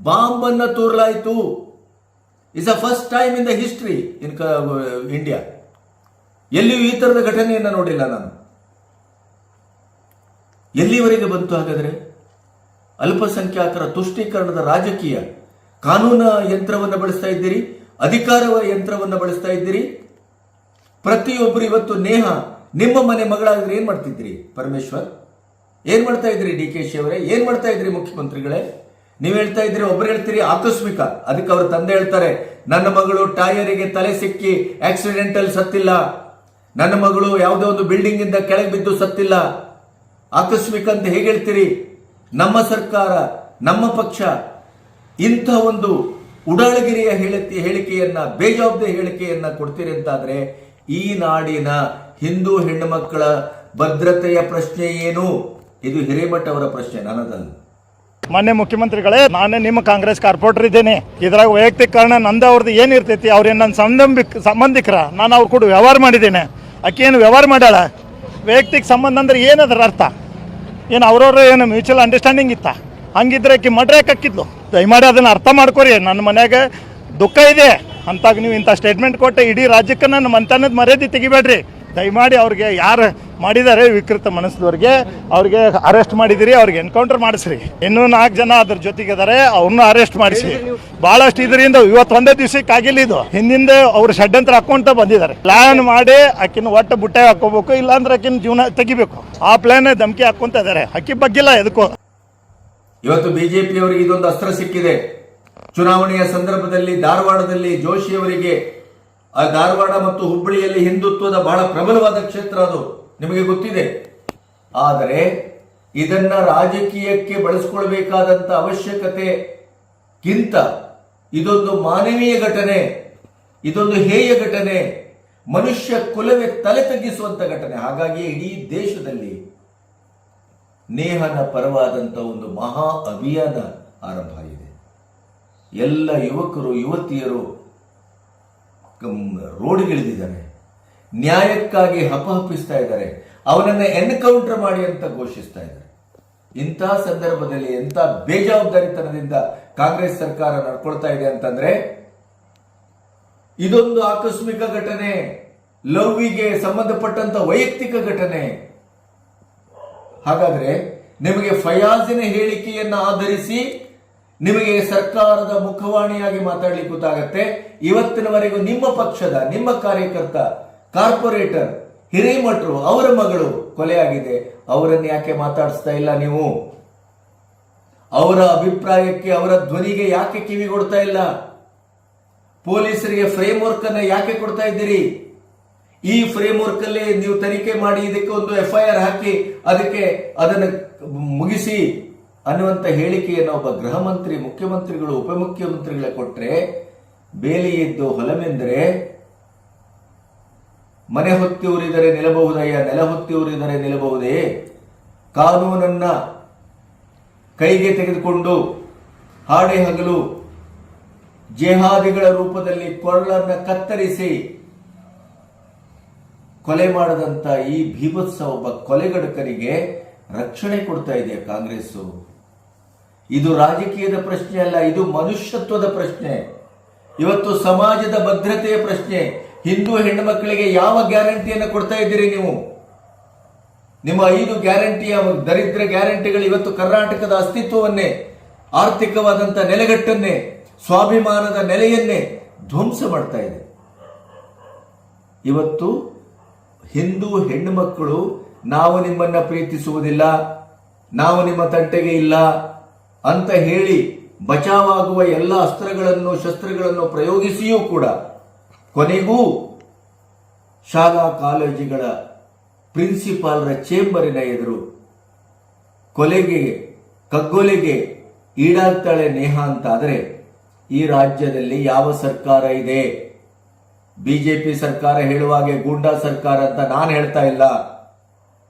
ಬಾಂಬ್ ಅನ್ನ ತೂರಲಾಯಿತು is a first time in the history in India ಎಲ್ಲಿಯೂ ಈ ತರದ ಘಟನೆಯನ್ನು ನೋಡಿಲ್ಲ ನಾನು. ಎಲ್ಲಿವರೆಗೆ ಬಂತು ಹಾಗಾದರೆ? ಅಲ್ಪಸಂಖ್ಯಾತರ ತುಷ್ಟೀಕರಣದ ರಾಜಕೀಯ ಕಾನೂನ ಯಂತ್ರವನ್ನು ಬಳಸ್ತಾ ಇದ್ದೀರಿ, ಅಧಿಕಾರವ ಯಂತ್ರವನ್ನು ಬಳಸ್ತಾ ಇದ್ದೀರಿ ಪ್ರತಿಯೊಬ್ಬರು ಇವತ್ತು ನೇಹ ನಿಮ್ಮ ಮನೆ ಮಗಳಾದ್ರೆ ಏನು ಮಾಡ್ತಿದ್ರಿ? ಪರಮೇಶ್ವರ್? ಏನು ಮಾಡ್ತಾ ಇದ್ರಿ ಡಿ ಕೆ ಶಿ ಅವರೇ? ಏನು ಮಾಡ್ತಾ ಇದ್ರಿ ಮುಖ್ಯಮಂತ್ರಿಗಳೇ? ನೀವು ಹೇಳ್ತಾ ಇದ್ರಿ ಒಬ್ರು ಹೇಳ್ತೀರಿ ಆಕಸ್ಮಿಕ. ಅದಕ್ಕೆ ಅವ್ರ ತಂದೆ ಹೇಳ್ತಾರೆ, ನನ್ನ ಮಗಳು ಟೈರಿಗೆ ತಲೆ ಸಿಕ್ಕಿ ಆಕ್ಸಿಡೆಂಟಲ್ ಸತ್ತಿಲ್ಲ. ನನ್ನ ಮಗಳು ಯಾವುದೋ ಒಂದು ಬಿಲ್ಡಿಂಗ್ ಇಂದ ಕೆಳಗೆ ಬಿದ್ದು ಸತ್ತಿಲ್ಲ. ಆಕಸ್ಮಿಕ ಅಂತ ಹೇಗೆ ಹೇಳ್ತೀರಿ? ನಮ್ಮ ಸರ್ಕಾರ, ನಮ್ಮ ಪಕ್ಷ ಇಂಥ ಒಂದು ಉಡಾಳಗಿರಿಯ ಹೇಳಿಕೆ ಹೇಳಿಕೆಯನ್ನ, ಬೇಜವಾಬ್ದಾರಿ ಹೇಳಿಕೆಯನ್ನ ಕೊಡ್ತೀರಿ ಅಂತಾದ್ರೆ ಈ ನಾಡಿನ ಹಿಂದೂ ಹೆಣ್ಣುಮಕ್ಕಳ ಭದ್ರತೆಯ ಪ್ರಶ್ನೆ ಏನು? ಇದು ಹಿರೇಮಠ ಅವರ ಪ್ರಶ್ನೆ, ನನ್ನದಲ್ಲ. ಮಾನ್ಯ ಮುಖ್ಯಮಂತ್ರಿಗಳೇ, ನಾನೇ ನಿಮ್ಮ ಕಾಂಗ್ರೆಸ್ ಕಾರ್ಪೊರೇಟರ್ ಇದ್ದೇನೆ. ಇದ್ರಾಗ ವೈಯಕ್ತಿಕ ಕಾರಣ ನಂದು ಅವ್ರದ್ದು ಏನಿರ್ತೈತಿ ಅವ್ರೇನು ನನ್ನ ಸಂಬಂಧಿಕ, ಸಂಬಂಧಿಕರ, ನಾನು ಅವ್ರ ಕೂಡ ವ್ಯವಹಾರ ಮಾಡಿದ್ದೇನೆ. ಆಕೆ ಏನು ವ್ಯವಹಾರ ಮಾಡ್ಯಾಳ? ವೈಯಕ್ತಿಕ ಸಂಬಂಧ ಅಂದ್ರೆ ಏನದರ ಅರ್ಥ? ಏನು ಅವ್ರವ್ರ ಏನು ಮ್ಯೂಚುವಲ್ ಅಂಡರ್ಸ್ಟ್ಯಾಂಡಿಂಗ್ ಇತ್ತ? ಹಂಗಿದ್ರೆ ಆಕೆ ಮಡ್ರೆ ಹಾಕಿದ್ಲು. ದಯಮಾಡಿ ಅದನ್ನು ಅರ್ಥ ಮಾಡ್ಕೊರಿ. ನನ್ನ ಮನ್ಯಾಗ ದುಃಖ ಇದೆ. ಅಂತಾಗ ನೀವು ಇಂಥ ಸ್ಟೇಟ್ಮೆಂಟ್ ಕೊಟ್ಟೆ ಇಡೀ ರಾಜ್ಯಕ್ಕೆ ನನ್ನ ಮಂತನದ ಮರ್ಯಾದೆ ತೆಗಿಬೇಡ್ರಿ. ದಯಮಾಡಿ ಅವ್ರಿಗೆ ಯಾರು ಮಾಡಿದ್ದಾರೆ ವಿಕೃತ ಮನಸ್ಸದವ್ರಿಗೆ ಅವ್ರಿಗೆ ಅರೆಸ್ಟ್ ಮಾಡಿದಿರಿ, ಅವ್ರಿಗೆ ಎನ್ಕೌಂಟರ್ ಮಾಡಿಸ್ರಿ. ಇನ್ನೂ ನಾಲ್ಕು ಜನ ಅದ್ರ ಜೊತೆಗೆ ಇದಾರೆ ಅವ್ರನ್ನ ಅರೆಸ್ಟ್ ಮಾಡಿಸಿ. ಬಹಳಷ್ಟು ಇದರಿಂದ ಇವತ್ತು ಒಂದೇ ದಿವಸಕ್ಕೆ ಆಗಿಲ್ಲ ಇದು. ಹಿಂದಿಂದ ಅವ್ರು ಷಡ್ಯಂತ್ರ ಹಾಕೊಂತ ಬಂದಿದ್ದಾರೆ. ಪ್ಲಾನ್ ಮಾಡಿ ಆಕಿನ ಒಟ್ಟು ಬುಟ್ಟೆ ಹಾಕೋಬೇಕು ಇಲ್ಲಾಂದ್ರೆ ಆಕಿನ ಜೀವನ ತೆಗಿಬೇಕು. ಆ ಪ್ಲಾನ್ ಧಮಕಿ ಹಾಕೊಂತ ಇದಾರೆ. ಅಕ್ಕಿ ಬಗ್ಗಿಲ್ಲ ಎದಕ್ಕೂ. ಇವತ್ತು ಬಿಜೆಪಿ ಅವರಿಗೆ ಇದೊಂದು ಅಸ್ತ್ರ ಸಿಕ್ಕಿದೆ. ಚುನಾವಣೆಯ ಸಂದರ್ಭದಲ್ಲಿ ಧಾರವಾಡದಲ್ಲಿ ಜೋಶಿ ಅವರಿಗೆ, ಆ ಧಾರವಾಡ ಮತ್ತು ಹುಬ್ಬಳ್ಳಿಯಲ್ಲಿ ಹಿಂದುತ್ವದ ಬಹಳ ಪ್ರಬಲವಾದ ಕ್ಷೇತ್ರ ಅದು, ನಿಮಗೆ ಗೊತ್ತಿದೆ. ಆದರೆ, ಇದನ್ನ ರಾಜಕೀಯಕ್ಕೆ ಬಳಸ್ಕೊಳ್ಬೇಕಾದಂತ ಅವಶ್ಯಕತೆಗಿಂತ ಇದೊಂದು ಮಾನವೀಯ ಘಟನೆ, ಇದೊಂದು ಹೇಯ ಘಟನೆ, ಮನುಷ್ಯ ಕುಲವೇ ತಲೆ ತಗ್ಗಿಸುವಂತ ಘಟನೆ. ಹಾಗಾಗಿ ಇಡೀ ದೇಶದಲ್ಲಿ ನೇಹನ ಪರವಾದಂಥ ಒಂದು ಮಹಾ ಅಭಿಯಾನ ಆರಂಭ ಆಗಿದೆ. ಎಲ್ಲ ಯುವಕರು, ಯುವತಿಯರು ರೋಡಿಗಿಳಿದಿದ್ದಾರೆ. ನ್ಯಾಯಕ್ಕಾಗಿ ಹಪಹಪಿಸ್ತಾ ಇದ್ದಾರೆ. ಅವನನ್ನ ಎನ್ಕೌಂಟರ್ ಮಾಡಿ ಅಂತ ಘೋಷಿಸ್ತಾ ಇದ್ದಾರೆ. ಇಂತಹ ಸಂದರ್ಭದಲ್ಲಿ ಎಂಥ ಬೇಜವಾಬ್ದಾರಿತನದಿಂದ ಕಾಂಗ್ರೆಸ್ ಸರ್ಕಾರ ನಡ್ಕೊಳ್ತಾ ಇದೆ ಅಂತಂದ್ರೆ, ಇದೊಂದು ಆಕಸ್ಮಿಕ ಘಟನೆ, ಲವ್ವಿಗೆ ಸಂಬಂಧಪಟ್ಟಂತ ವೈಯಕ್ತಿಕ ಘಟನೆ. ಹಾಗಾದ್ರೆ ನಿಮಗೆ ಫಯಾಜಿನ ಹೇಳಿಕೆಯನ್ನ ಆಧರಿಸಿ ನಿಮಗೆ ಸರ್ಕಾರದ ಮುಖವಾಣಿಯಾಗಿ ಮಾತಾಡ್ಲಿಕ್ಕೆ ಗೊತ್ತಾಗತ್ತೆ. ಇವತ್ತಿನವರೆಗೂ ನಿಮ್ಮ ಪಕ್ಷದ, ನಿಮ್ಮ ಕಾರ್ಯಕರ್ತ, ಕಾರ್ಪೊರೇಟರ್, ಹಿರೇಮಠರು, ಅವರ ಮಗಳು ಕೊಲೆಯಾಗಿದೆ. ಅವರನ್ನು ಯಾಕೆ ಮಾತಾಡಿಸ್ತಾ ಇಲ್ಲ ನೀವು? ಅವರ ಅಭಿಪ್ರಾಯಕ್ಕೆ, ಅವರ ಧ್ವನಿಗೆ ಯಾಕೆ ಕಿವಿ ಕೊಡ್ತಾ ಇಲ್ಲ? ಪೊಲೀಸರಿಗೆ ಫ್ರೇಮ್ ವರ್ಕ್ ಅನ್ನ ಯಾಕೆ ಕೊಡ್ತಾ ಇದ್ದೀರಿ? ಈ ಫ್ರೇಮ್ ವರ್ಕ್ ಅಲ್ಲಿ ನೀವು ತನಿಖೆ ಮಾಡಿ ಇದಕ್ಕೆ ಒಂದು ಎಫ್ ಐ ಆರ್ ಹಾಕಿ ಅದಕ್ಕೆ ಅದನ್ನು ಮುಗಿಸಿ ಅನ್ನುವಂತ ಹೇಳಿಕೆಯನ್ನು ಒಬ್ಬ ಗೃಹ ಮಂತ್ರಿ ಮುಖ್ಯಮಂತ್ರಿಗಳು, ಉಪಮುಖ್ಯಮಂತ್ರಿಗಳ ಕೊಟ್ಟರೆ ಬೇಲಿ ಎದ್ದು ಹೊಲಮೆಂದರೆ ಮನೆ ಹೊತ್ತಿ ಉರಿದರೆ ನಿಲ್ಲಬಹುದಯ್ಯ, ನೆಲ ಹೊತ್ತಿ ಉರಿದರೆ ನಿಲ್ಲಬಹುದೇ? ಕಾನೂನನ್ನ ಕೈಗೆ ತೆಗೆದುಕೊಂಡು ಹಾಡೆ ಹಗಲು ಜೇಹಾದಿಗಳ ರೂಪದಲ್ಲಿ ಕೊರಳನ್ನ ಕತ್ತರಿಸಿ ಕೊಲೆ ಮಾಡದಂತ ಈ ಭೀಭತ್ಸ ಒಬ್ಬ ಕೊಲೆಗಡಕರಿಗೆ ರಕ್ಷಣೆ ಕೊಡ್ತಾ ಇದೆ ಕಾಂಗ್ರೆಸ್ಸು? ಇದು ರಾಜಕೀಯದ ಪ್ರಶ್ನೆ ಅಲ್ಲ, ಇದು ಮನುಷ್ಯತ್ವದ ಪ್ರಶ್ನೆ. ಇವತ್ತು ಸಮಾಜದ ಭದ್ರತೆಯ ಪ್ರಶ್ನೆ. ಹಿಂದೂ ಹೆಣ್ಣುಮಕ್ಕಳಿಗೆ ಯಾವ ಗ್ಯಾರಂಟಿಯನ್ನು ಕೊಡ್ತಾ ಇದ್ದೀರಿ ನೀವು? ನಿಮ್ಮ ಐದು ಗ್ಯಾರಂಟಿಯ ದರಿದ್ರ ಗ್ಯಾರಂಟಿಗಳು ಇವತ್ತು ಕರ್ನಾಟಕದ ಅಸ್ತಿತ್ವವನ್ನೇ, ಆರ್ಥಿಕವಾದಂತ ನೆಲೆಗಟ್ಟನ್ನೇ, ಸ್ವಾಭಿಮಾನದ ನೆಲೆಯನ್ನೇ ಧ್ವಂಸ ಮಾಡ್ತಾ ಇದೆ. ಇವತ್ತು ಹಿಂದೂ ಹೆಣ್ಣು ಮಕ್ಕಳು ನಾವು ನಿಮ್ಮನ್ನ ಪ್ರೀತಿಸುವುದಿಲ್ಲ, ನಾವು ನಿಮ್ಮ ತಂಟೆಗೆ ಇಲ್ಲ ಅಂತ ಹೇಳಿ ಬಚಾವಾಗುವ ಎಲ್ಲ ಅಸ್ತ್ರಗಳನ್ನು, ಶಸ್ತ್ರಗಳನ್ನು ಪ್ರಯೋಗಿಸಿಯೂ ಕೂಡ ಕೊನೆಗೂ ಶಾಲಾ ಕಾಲೇಜುಗಳ ಪ್ರಿನ್ಸಿಪಾಲ್ರ ಚೇಂಬರಿನ ಎದುರು ಕೊಲೆಗೆ, ಕಗ್ಗೊಲೆಗೆ ಈಡಾಗ್ತಾಳೆ ನೇಹ ಅಂತ ಆದರೆ ಈ ರಾಜ್ಯದಲ್ಲಿ ಯಾವ ಸರ್ಕಾರ ಇದೆ? ಬಿಜೆಪಿ ಸರ್ಕಾರ ಹೇಳುವಾಗೆ ಗೂಂಡಾ ಸರ್ಕಾರ ಅಂತ ನಾನು ಹೇಳ್ತಾ ಇಲ್ಲ.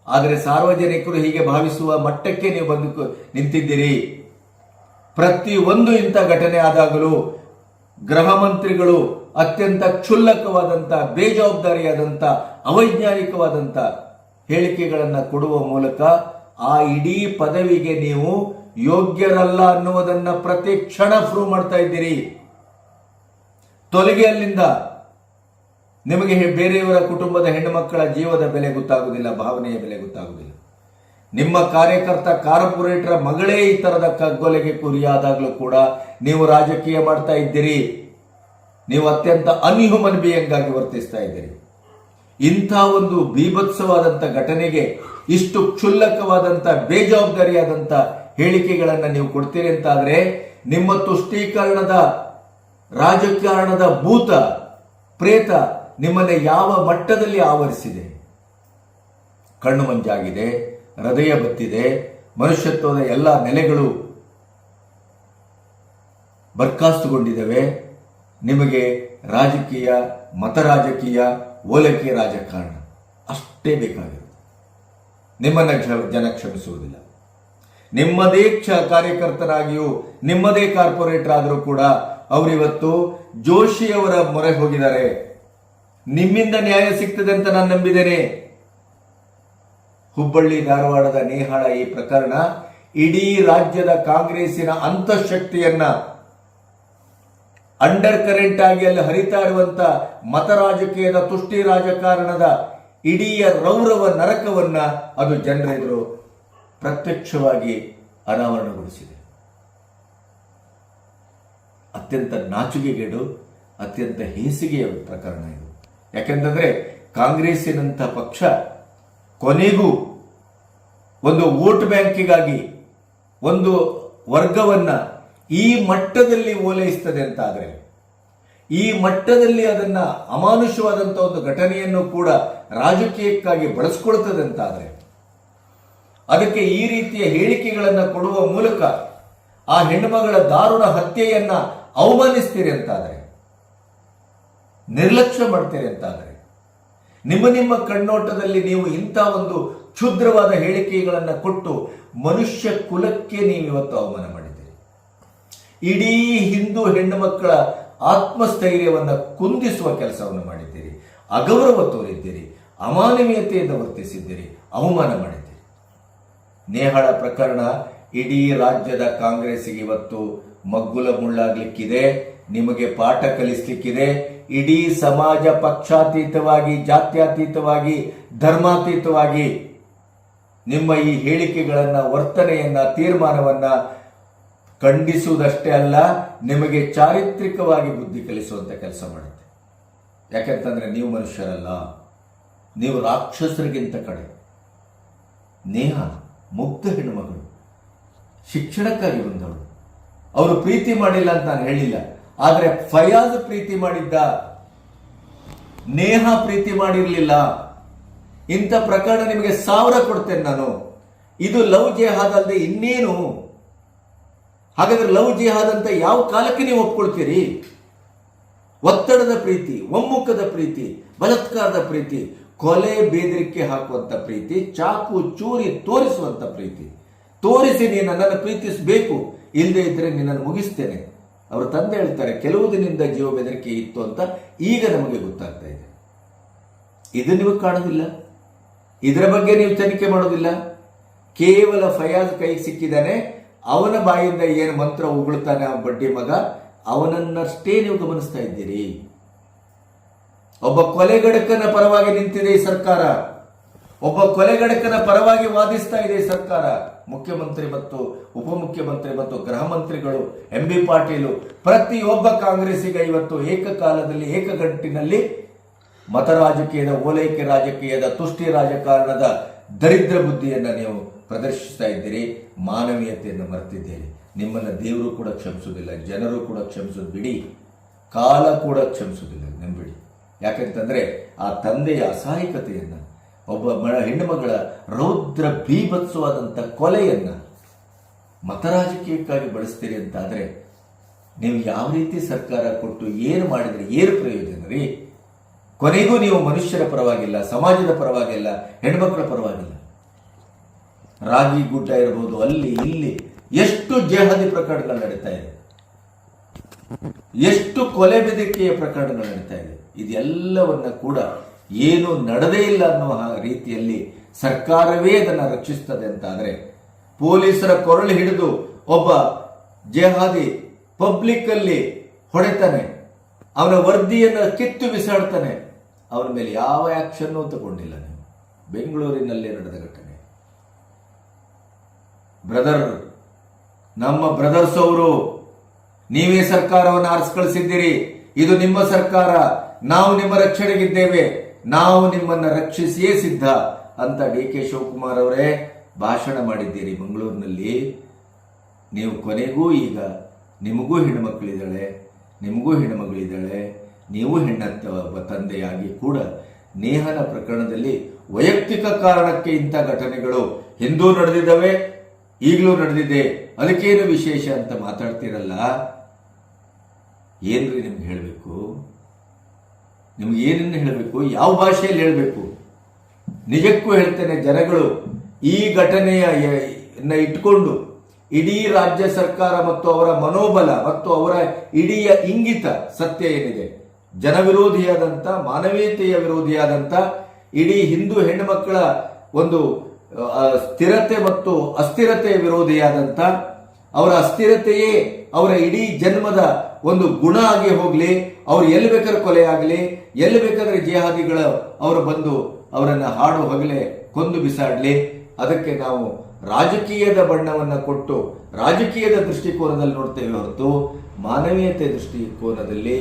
ಆದರೆ ಸಾರ್ವಜನಿಕರು ಹೀಗೆ ಭಾವಿಸುವ ಮಟ್ಟಕ್ಕೆ ನೀವು ಬಂದು ನಿಂತಿದ್ದೀರಿ. ಪ್ರತಿ ಒಂದು ಇಂಥ ಘಟನೆ ಆದಾಗಲೂ ಗೃಹ ಮಂತ್ರಿಗಳು ಅತ್ಯಂತ ಕ್ಷುಲ್ಲಕವಾದಂಥ, ಬೇಜವಾಬ್ದಾರಿಯಾದಂಥ, ಅವೈಜ್ಞಾನಿಕವಾದಂಥ ಹೇಳಿಕೆಗಳನ್ನು ಕೊಡುವ ಮೂಲಕ ಆ ಇಡೀ ಪದವಿಗೆ ನೀವು ಯೋಗ್ಯರಲ್ಲ ಅನ್ನುವುದನ್ನು ಪ್ರತಿ ಕ್ಷಣ ಪ್ರೂವ್ ಮಾಡ್ತಾ ಇದ್ದೀರಿ. ತೊಲಗಿ ಅಲ್ಲಿಂದ ನಿಮಗೆ ಬೇರೆಯವರ ಕುಟುಂಬದ ಹೆಣ್ಣು ಮಕ್ಕಳ ಜೀವದ ಬೆಲೆ ಗೊತ್ತಾಗುವುದಿಲ್ಲ, ಭಾವನೆಯ ಬೆಲೆ ಗೊತ್ತಾಗುವುದಿಲ್ಲ. ನಿಮ್ಮ ಕಾರ್ಯಕರ್ತ ಕಾರ್ಪೊರೇಟರ್ ಮಗಳೇ ಈ ತರದ ಕಗ್ಗೊಲೆಗೆ ಗುರಿಯಾದಾಗಲೂ ಕೂಡ ನೀವು ರಾಜಕೀಯ ಮಾಡ್ತಾ ಇದ್ದೀರಿ. ನೀವು ಅತ್ಯಂತ ಅನ್ಹ್ಯೂಮನ್ ಬಿಯಂಗ್ ಆಗಿ ವರ್ತಿಸ್ತಾ ಇದ್ದೀರಿ. ಇಂಥ ಒಂದು ಬೀಭತ್ಸವಾದಂಥ ಘಟನೆಗೆ ಇಷ್ಟು ಕ್ಷುಲ್ಲಕವಾದಂಥ ಬೇಜವಾಬ್ದಾರಿಯಾದಂಥ ಹೇಳಿಕೆಗಳನ್ನು ನೀವು ಕೊಡ್ತೀರಿ ಅಂತಾದರೆ, ನಿಮ್ಮ ತುಷ್ಟೀಕರಣದ, ರಾಜಕಾರಣದ ಭೂತ, ಪ್ರೇತ ನಿಮ್ಮನ್ನ ಯಾವ ಮಟ್ಟದಲ್ಲಿ ಆವರಿಸಿದೆ? ಕಣ್ಣು ಮಂಜಾಗಿದೆ. ಹೃದಯ ಬತ್ತಿದೆ, ಮನುಷ್ಯತ್ವದ ಎಲ್ಲ ನೆಲೆಗಳು ಬರ್ಖಾಸ್ತುಗೊಂಡಿದ್ದಾವೆ ನಿಮಗೆ ರಾಜಕೀಯ ಮತ ರಾಜಕೀಯ ಓಲೈಕೆ ರಾಜಕಾರಣ ಅಷ್ಟೇ ಬೇಕಾಗಿರುತ್ತೆ ನಿಮ್ಮನ್ನು ಕ್ಷ- ಜನ ಕ್ಷಮಿಸುವುದಿಲ್ಲ. ನಿಮ್ಮದೇ ಕ್ಷ, ಕಾರ್ಯಕರ್ತರಾಗಿಯೂ, ನಿಮ್ಮದೇ ಕಾರ್ಪೊರೇಟರ್ ಆದರೂ ಕೂಡ ಅವರಿವತ್ತು ಜೋಶಿಯವರ ಮೊರೆ ಹೋಗಿದ್ದಾರೆ. ನಿಮ್ಮಿಂದ ನ್ಯಾಯ ಸಿಗ್ತದೆ ಅಂತ ನಾನು ನಂಬಿದ್ದೇನೆ. ಹುಬ್ಬಳ್ಳಿ ಧಾರವಾಡದ ನೇಹಾಳ ಈ ಪ್ರಕರಣ ಇಡೀ ರಾಜ್ಯದ ಕಾಂಗ್ರೆಸ್ಸಿನ ಅಂತಃಶಕ್ತಿಯನ್ನ ಅಂಡರ್ ಕರೆಂಟ್ ಆಗಿ ಅಲ್ಲಿ ಹರಿತಾ ಇರುವಂತ ಮತ ರಾಜಕೀಯದ ತುಷ್ಟಿ ರಾಜಕಾರಣದ ಇಡೀ ರೌರವ ನರಕವನ್ನ ಅದು ಜನರೆದುರು ಪ್ರತ್ಯಕ್ಷವಾಗಿ ಅನಾವರಣಗೊಳಿಸಿದೆ. ಅತ್ಯಂತ ನಾಚುಗೆಗೇಡು ಅತ್ಯಂತ ಹೇಸಿಗೆಯ ಪ್ರಕರಣ ಇದು. ಯಾಕೆಂತಂದ್ರೆ ಕಾಂಗ್ರೆಸ್ಸಿನಂಥ ಪಕ್ಷ ಕೊನೆಗೂ ಒಂದು ವೋಟ್ ಬ್ಯಾಂಕಿಗಾಗಿ ಒಂದು ವರ್ಗವನ್ನ ಈ ಮಟ್ಟದಲ್ಲಿ ಓಲೈಸ್ತದೆ ಅಂತ ಆದ್ರೆ, ಈ ಮಟ್ಟದಲ್ಲಿ ಅದನ್ನ ಅಮಾನುಷವಾದಂಥ ಒಂದು ಘಟನೆಯನ್ನು ಕೂಡ ರಾಜಕೀಯಕ್ಕಾಗಿ ಬಳಸ್ಕೊಳ್ತದೆ ಅಂತ ಆದ್ರೆ, ಅದಕ್ಕೆ ಈ ರೀತಿಯ ಹೇಳಿಕೆಗಳನ್ನು ಕೊಡುವ ಮೂಲಕ ಆ ಹೆಣ್ಣುಮಗಳ ದಾರುಣ ಹತ್ಯೆಯನ್ನ ಅವಮಾನಿಸ್ತೀರಿ ಅಂತಾದರೆ ನಿರ್ಲಕ್ಷ್ಯ ಮಾಡ್ತೀರಿ ಅಂತಾದರೆ ನಿಮ್ಮ ನಿಮ್ಮ ಕಣ್ಣೋಟದಲ್ಲಿ ನೀವು ಇಂಥ ಒಂದು ಕ್ಷುದ್ರವಾದ ಹೇಳಿಕೆಗಳನ್ನು ಕೊಟ್ಟು ಮನುಷ್ಯ ಕುಲಕ್ಕೆ ನೀವು ಇವತ್ತು ಅವಮಾನ ಮಾಡಿದ್ದೀರಿ. ಇಡೀ ಹಿಂದೂ ಹೆಣ್ಣು ಮಕ್ಕಳ ಆತ್ಮಸ್ಥೈರ್ಯವನ್ನು ಕುಂದಿಸುವ ಕೆಲಸವನ್ನು ಮಾಡಿದ್ದೀರಿ. ಅಗೌರವ ತೋರಿದ್ದೀರಿ. ಅಮಾನವೀಯತೆಯಿಂದ ವರ್ತಿಸಿದ್ದೀರಿ. ಅವಮಾನ ಮಾಡಿದ್ದೀರಿ. ನೇಹಾಳ ಪ್ರಕರಣ ಇಡೀ ರಾಜ್ಯದ ಕಾಂಗ್ರೆಸ್ಸಿಗೆ ಇವತ್ತು ಮಗ್ಗುಲ ಮುಳ್ಳಾಗ್ಲಿಕ್ಕಿದೆ. ನಿಮಗೆ ಪಾಠ ಕಲಿಸ್ಲಿಕ್ಕಿದೆ. ಇಡೀ ಸಮಾಜ ಪಕ್ಷಾತೀತವಾಗಿ, ಜಾತ್ಯಾತೀತವಾಗಿ, ಧರ್ಮಾತೀತವಾಗಿ ನಿಮ್ಮ ಈ ಹೇಳಿಕೆಗಳನ್ನ, ವರ್ತನೆಯನ್ನ, ತೀರ್ಮಾನವನ್ನು ಖಂಡಿಸುವುದಷ್ಟೇ ಅಲ್ಲ, ನಿಮಗೆ ಚಾರಿತ್ರಿಕವಾಗಿ ಬುದ್ಧಿ ಕಲಿಸುವಂಥ ಕೆಲಸ ಮಾಡುತ್ತೆ. ಯಾಕೆಂತಂದರೆ ನೀವು ಮನುಷ್ಯರಲ್ಲ. ನೀವು ರಾಕ್ಷಸರಿಗಿಂತ ಕಡೆ. ನೇಹ, ಮುಗ್ಧ ಹೆಣ್ಣುಮಗಳು. ಶಿಕ್ಷಣಕ್ಕಾಗಿ ಬಂದವಳು. ಅವರು ಪ್ರೀತಿ ಮಾಡಿಲ್ಲ ಅಂತ ನಾನು ಹೇಳಿಲ್ಲ. ಆದರೆ ಫಯಾಜ್ ಪ್ರೀತಿ ಮಾಡಿದ್ದ, ನೇಹ ಪ್ರೀತಿ ಮಾಡಿರಲಿಲ್ಲ. ಇಂಥ ಪ್ರಕರಣ ನಿಮಗೆ ಸಾವಿರ ಕೊಡ್ತೇನೆ ನಾನು. ಇದು ಲವ್ ಜಿಹಾದ್ ಅಲ್ಲದೆ ಇನ್ನೇನು? ಹಾಗಾದ್ರೆ ಲವ್ ಜಿಹಾದ್ ಅಂತ ಯಾವ ಕಾಲಕ್ಕೆ ನೀವು ಒಪ್ಕೊಳ್ತೀರಿ? ಒತ್ತಡದ ಪ್ರೀತಿ, ಒಮ್ಮುಖದ ಪ್ರೀತಿ, ಬಲತ್ಕಾರದ ಪ್ರೀತಿ, ಕೊಲೆ ಬೇದರಿಕೆ ಹಾಕುವಂತ ಪ್ರೀತಿ, ಚಾಕು ಚೂರಿ ತೋರಿಸುವಂತ ಪ್ರೀತಿ. ತೋರಿಸಿ ನೀನು ನನ್ನನ್ನು ಪ್ರೀತಿಸಬೇಕು. ಇಲ್ಲದೆ ಇದ್ದರೆ ನಿನ್ನನ್ನು ಮುಗಿಸ್ತೇನೆ. ಅವರ ತಂದೆ ಹೇಳ್ತಾರೆ, ಕೆಲವು ದಿನದಿಂದ ಜೀವ ಬೆದರಿಕೆ ಇತ್ತು ಅಂತ ಈಗ ನಮಗೆ ಗೊತ್ತಾಗ್ತಾ ಇದೆ. ಇದು ನೀವು ಕಾಣೋದಿಲ್ಲ. ಇದರ ಬಗ್ಗೆ ನೀವು ತನಿಖೆ ಮಾಡೋದಿಲ್ಲ. ಕೇವಲ ಫಯಾಜ್ ಕೈಗೆ ಸಿಕ್ಕಿದ್ದಾನೆ. ಅವನ ಬಾಯಿಂದ ಏನು ಮಂತ್ರ ಉಗುಳ್ತಾನೆ ಆ ಬಡ್ಡಿ ಮಗ, ಅವನನ್ನಷ್ಟೇ ನೀವು ಗಮನಿಸ್ತಾ ಇದ್ದೀರಿ. ಒಬ್ಬ ಕೊಲೆಗಡಕನ ಪರವಾಗಿ ನಿಂತಿದೆ ಈ ಸರ್ಕಾರ. ಒಬ್ಬ ಕೊಲೆಗಡಕನ ಪರವಾಗಿ ವಾದಿಸ್ತಾ ಇದೆ ಸರ್ಕಾರ. ಮುಖ್ಯಮಂತ್ರಿ ಮತ್ತು ಉಪಮುಖ್ಯಮಂತ್ರಿ ಮತ್ತು ಗೃಹ ಮಂತ್ರಿಗಳು, ಎಂ ಬಿ ಪಾಟೀಲು, ಪ್ರತಿಯೊಬ್ಬ ಕಾಂಗ್ರೆಸ್ಸಿಗ ಇವತ್ತು ಏಕಕಾಲದಲ್ಲಿ, ಏಕಗಂಟಿನಲ್ಲಿ ಮತ ರಾಜಕೀಯದ ಓಲೈಕೆ ರಾಜಕೀಯದ ತುಷ್ಟಿ ರಾಜಕಾರಣದ ದರಿದ್ರ ಬುದ್ಧಿಯನ್ನು ನೀವು ಪ್ರದರ್ಶಿಸ್ತಾ ಇದ್ದೀರಿ, ಮಾನವೀಯತೆಯನ್ನು ಮರೆತಿದ್ದೀರಿ. ನಿಮ್ಮನ್ನು ದೇವರು ಕೂಡ ಕ್ಷಮಿಸುವುದಿಲ್ಲ, ಜನರು ಕೂಡ ಕ್ಷಮಿಸೋದು ಬಿಡಿ, ಕಾಲ ಕೂಡ ಕ್ಷಮಿಸುವುದಿಲ್ಲ, ನಂಬಿಡಿ. ಯಾಕಂತಂದರೆ ಆ ತಂದೆಯ ಅಸಹಾಯಕತೆಯನ್ನು, ಒಬ್ಬ ಹೆಣ್ಣುಮಗಳ ರೌದ್ರ ಬೀಭತ್ಸವಾದಂಥ ಕೊಲೆಯನ್ನು ಮತ ರಾಜಕೀಯಕ್ಕಾಗಿ ಬಳಸ್ತೀರಿ ಅಂತಾದರೆ, ನೀವು ಯಾವ ರೀತಿ ಸರ್ಕಾರ ಕೊಟ್ಟು ಏನು ಮಾಡಿದರೆ ಏನು ಪ್ರಯೋಜನ ರೀ? ಕೊನೆಗೂ ನೀವು ಮನುಷ್ಯರ ಪರವಾಗಿಲ್ಲ, ಸಮಾಜದ ಪರವಾಗಿಲ್ಲ, ಹೆಣ್ಮಕ್ಳ ಪರವಾಗಿಲ್ಲ. ರಾಗಿ ಗುಡ್ಡ ಇರಬಹುದು ಅಲ್ಲಿ, ಇಲ್ಲಿ, ಎಷ್ಟು ಜೇಹದಿ ಪ್ರಕರಣಗಳು ನಡೀತಾ ಇದೆ. ಎಷ್ಟು ಕೊಲೆ ಬೆದರಿಕೆಯ ಪ್ರಕರಣಗಳು ನಡೀತಾ ಇದೆ. ಇದೆಲ್ಲವನ್ನ ಕೂಡ ಏನು ನಡೆದೇ ಇಲ್ಲ ಅನ್ನೋ ರೀತಿಯಲ್ಲಿ ಸರ್ಕಾರವೇ ಅದನ್ನು ರಕ್ಷಿಸ್ತದೆ ಆದರೆ ಪೊಲೀಸರ ಕೊರಳು ಹಿಡಿದು ಒಬ್ಬ ಜೇಹಾದಿ ಪಬ್ಲಿಕ್ ಅಲ್ಲಿ ಹೊಡೆತಾನೆ, ಅವನ ವರದಿಯನ್ನು ಕಿತ್ತು ಬಿಸಾಡ್ತಾನೆ ಅವನ ಮೇಲೆ ಯಾವ ಆ್ಯಕ್ಷನ್ನೂ ತಗೊಂಡಿಲ್ಲ ನೀವು. ಬೆಂಗಳೂರಿನಲ್ಲೇ ನಡೆದ ಘಟನೆ. ಬ್ರದರ್, ನಮ್ಮ ಬ್ರದರ್ಸ್ ಅವರು, ನೀವೇ ಸರ್ಕಾರವನ್ನು ಆರಿಸ್ಕಳಿಸಿದ್ದೀರಿ. ಇದು ನಿಮ್ಮ ಸರ್ಕಾರ. ನಾವು ನಿಮ್ಮ ರಕ್ಷಣೆಗಿದ್ದೇವೆ. ನಾವು ನಿಮ್ಮನ್ನ ರಕ್ಷಿಸಿಯೇ ಸಿದ್ಧ ಅಂತ ಡಿ ಕೆ ಶಿವಕುಮಾರ್ ಅವರೇ ಭಾಷಣ ಮಾಡಿದ್ದೀರಿ ಮಂಗಳೂರಿನಲ್ಲಿ. ನೀವು ಕೊನೆಗೂ ಈಗ ನಿಮಗೂ ಹೆಣ್ಮಕ್ಳಿದ್ದಾಳೆ ನಿಮಗೂ ಹೆಣ್ಮಗಳಿದ್ದಾಳೆ ನೀವು ಹೆಣ್ಣತ್ತ ತಂದೆಯಾಗಿ ಕೂಡ ನೇಹನ ಪ್ರಕರಣದಲ್ಲಿ ವೈಯಕ್ತಿಕ ಕಾರಣಕ್ಕೆ ಇಂಥ ಘಟನೆಗಳು ಹಿಂದೂ ನಡೆದಿದ್ದಾವೆ, ಈಗಲೂ ನಡೆದಿದೆ, ಅದಕ್ಕೇನು ವಿಶೇಷ ಅಂತ ಮಾತಾಡ್ತೀರಲ್ಲ? ಏನ್ರಿ ನಿಮ್ಗೆ ಹೇಳಬೇಕು? ನಿಮ್ಗೆ ಏನನ್ನು ಹೇಳಬೇಕು? ಯಾವ ಭಾಷೆಯಲ್ಲಿ ಹೇಳಬೇಕು? ನಿಜಕ್ಕೂ ಹೇಳ್ತೇನೆ ಜನಗಳು, ಈ ಘಟನೆಯ ಇಟ್ಕೊಂಡು ಇಡೀ ರಾಜ್ಯ ಸರ್ಕಾರ ಮತ್ತು ಅವರ ಮನೋಬಲ ಮತ್ತು ಅವರ ಇಡೀ ಇಂಗಿತ ಸತ್ಯ ಏನಿದೆ? ಜನವಿರೋಧಿಯಾದಂಥ ಮಾನವೀಯತೆಯ ವಿರೋಧಿಯಾದಂಥ ಇಡೀ ಹಿಂದೂ ಹೆಣ್ಣುಮಕ್ಕಳ ಒಂದು ಸ್ಥಿರತೆ ಮತ್ತು ಅಸ್ಥಿರತೆಯ ವಿರೋಧಿಯಾದಂಥ ಅವರ ಅಸ್ಥಿರತೆಯೇ ಅವರ ಇಡೀ ಜನ್ಮದ ಒಂದು ಗುಣ ಆಗಿ ಹೋಗಲಿ, ಅವ್ರು ಎಲ್ಲಿ ಬೇಕಾದ್ರೆ ಕೊಲೆ ಆಗಲಿ, ಎಲ್ಲಿ ಬೇಕಾದ್ರೆ ಜಿಹಾದಿಗಳ ಅವರು ಬಂದು ಅವರನ್ನು ಹಾಡು ಹಗಲೇ ಕೊಂದು ಬಿಸಾಡಲಿ. ಅದಕ್ಕೆ ನಾವು ರಾಜಕೀಯದ ಬಣ್ಣವನ್ನು ಕೊಟ್ಟು, ರಾಜಕೀಯದ ದೃಷ್ಟಿಕೋನದಲ್ಲಿ ನೋಡ್ತೇವೆ ಹೊರತು ಮಾನವೀಯತೆ ದೃಷ್ಟಿಕೋನದಲ್ಲಿ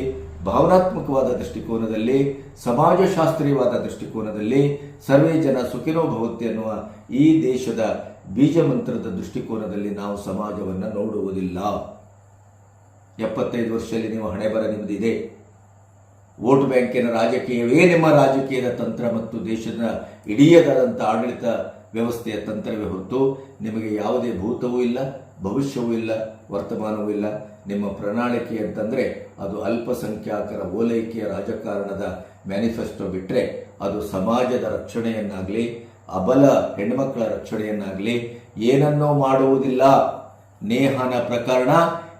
ಭಾವನಾತ್ಮಕವಾದ ದೃಷ್ಟಿಕೋನದಲ್ಲಿ, ಸಮಾಜಶಾಸ್ತ್ರೀಯವಾದ ದೃಷ್ಟಿಕೋನದಲ್ಲಿ ಸರ್ವೇ ಜನ ಸುಖಿನೋ ಭವತಿ ಅನ್ನುವ ಈ ದೇಶದ ಬೀಜ ಮಂತ್ರದ ದೃಷ್ಟಿಕೋನದಲ್ಲಿ ನಾವು ಸಮಾಜವನ್ನು ನೋಡುವುದಿಲ್ಲ. ಎಪ್ಪತ್ತೈದು ವರ್ಷದಲ್ಲಿ ನೀವು ಹಣೆ ಬರ ನಿಮ್ಮದಿದೆ. ವೋಟ್ ಬ್ಯಾಂಕಿನ ರಾಜಕೀಯವೇ ನಿಮ್ಮ ರಾಜಕೀಯದ ತಂತ್ರ ಮತ್ತು ದೇಶದ ಇಡೀದಾದಂಥ ಆಡಳಿತ ವ್ಯವಸ್ಥೆಯ ತಂತ್ರವೇ ಹೊರತು ನಿಮಗೆ ಯಾವುದೇ ಭೂತವೂ ಇಲ್ಲ, ಭವಿಷ್ಯವೂ ಇಲ್ಲ, ವರ್ತಮಾನವೂ ಇಲ್ಲ. ನಿಮ್ಮ ಪ್ರಣಾಳಿಕೆ ಅಂತಂದರೆ ಅದು ಅಲ್ಪಸಂಖ್ಯಾತರ ಓಲೈಕೆಯ ರಾಜಕಾರಣದ ಮ್ಯಾನಿಫೆಸ್ಟೋ ಬಿಟ್ಟರೆ ಅದು ಸಮಾಜದ ರಕ್ಷಣೆಯನ್ನಾಗಲಿ, ಅಬಲ ಹೆಣ್ಮಕ್ಕಳ ರಕ್ಷಣೆಯನ್ನಾಗಲಿ ಏನನ್ನೋ ಮಾಡುವುದಿಲ್ಲ. ನೇಹನ ಪ್ರಕರಣ,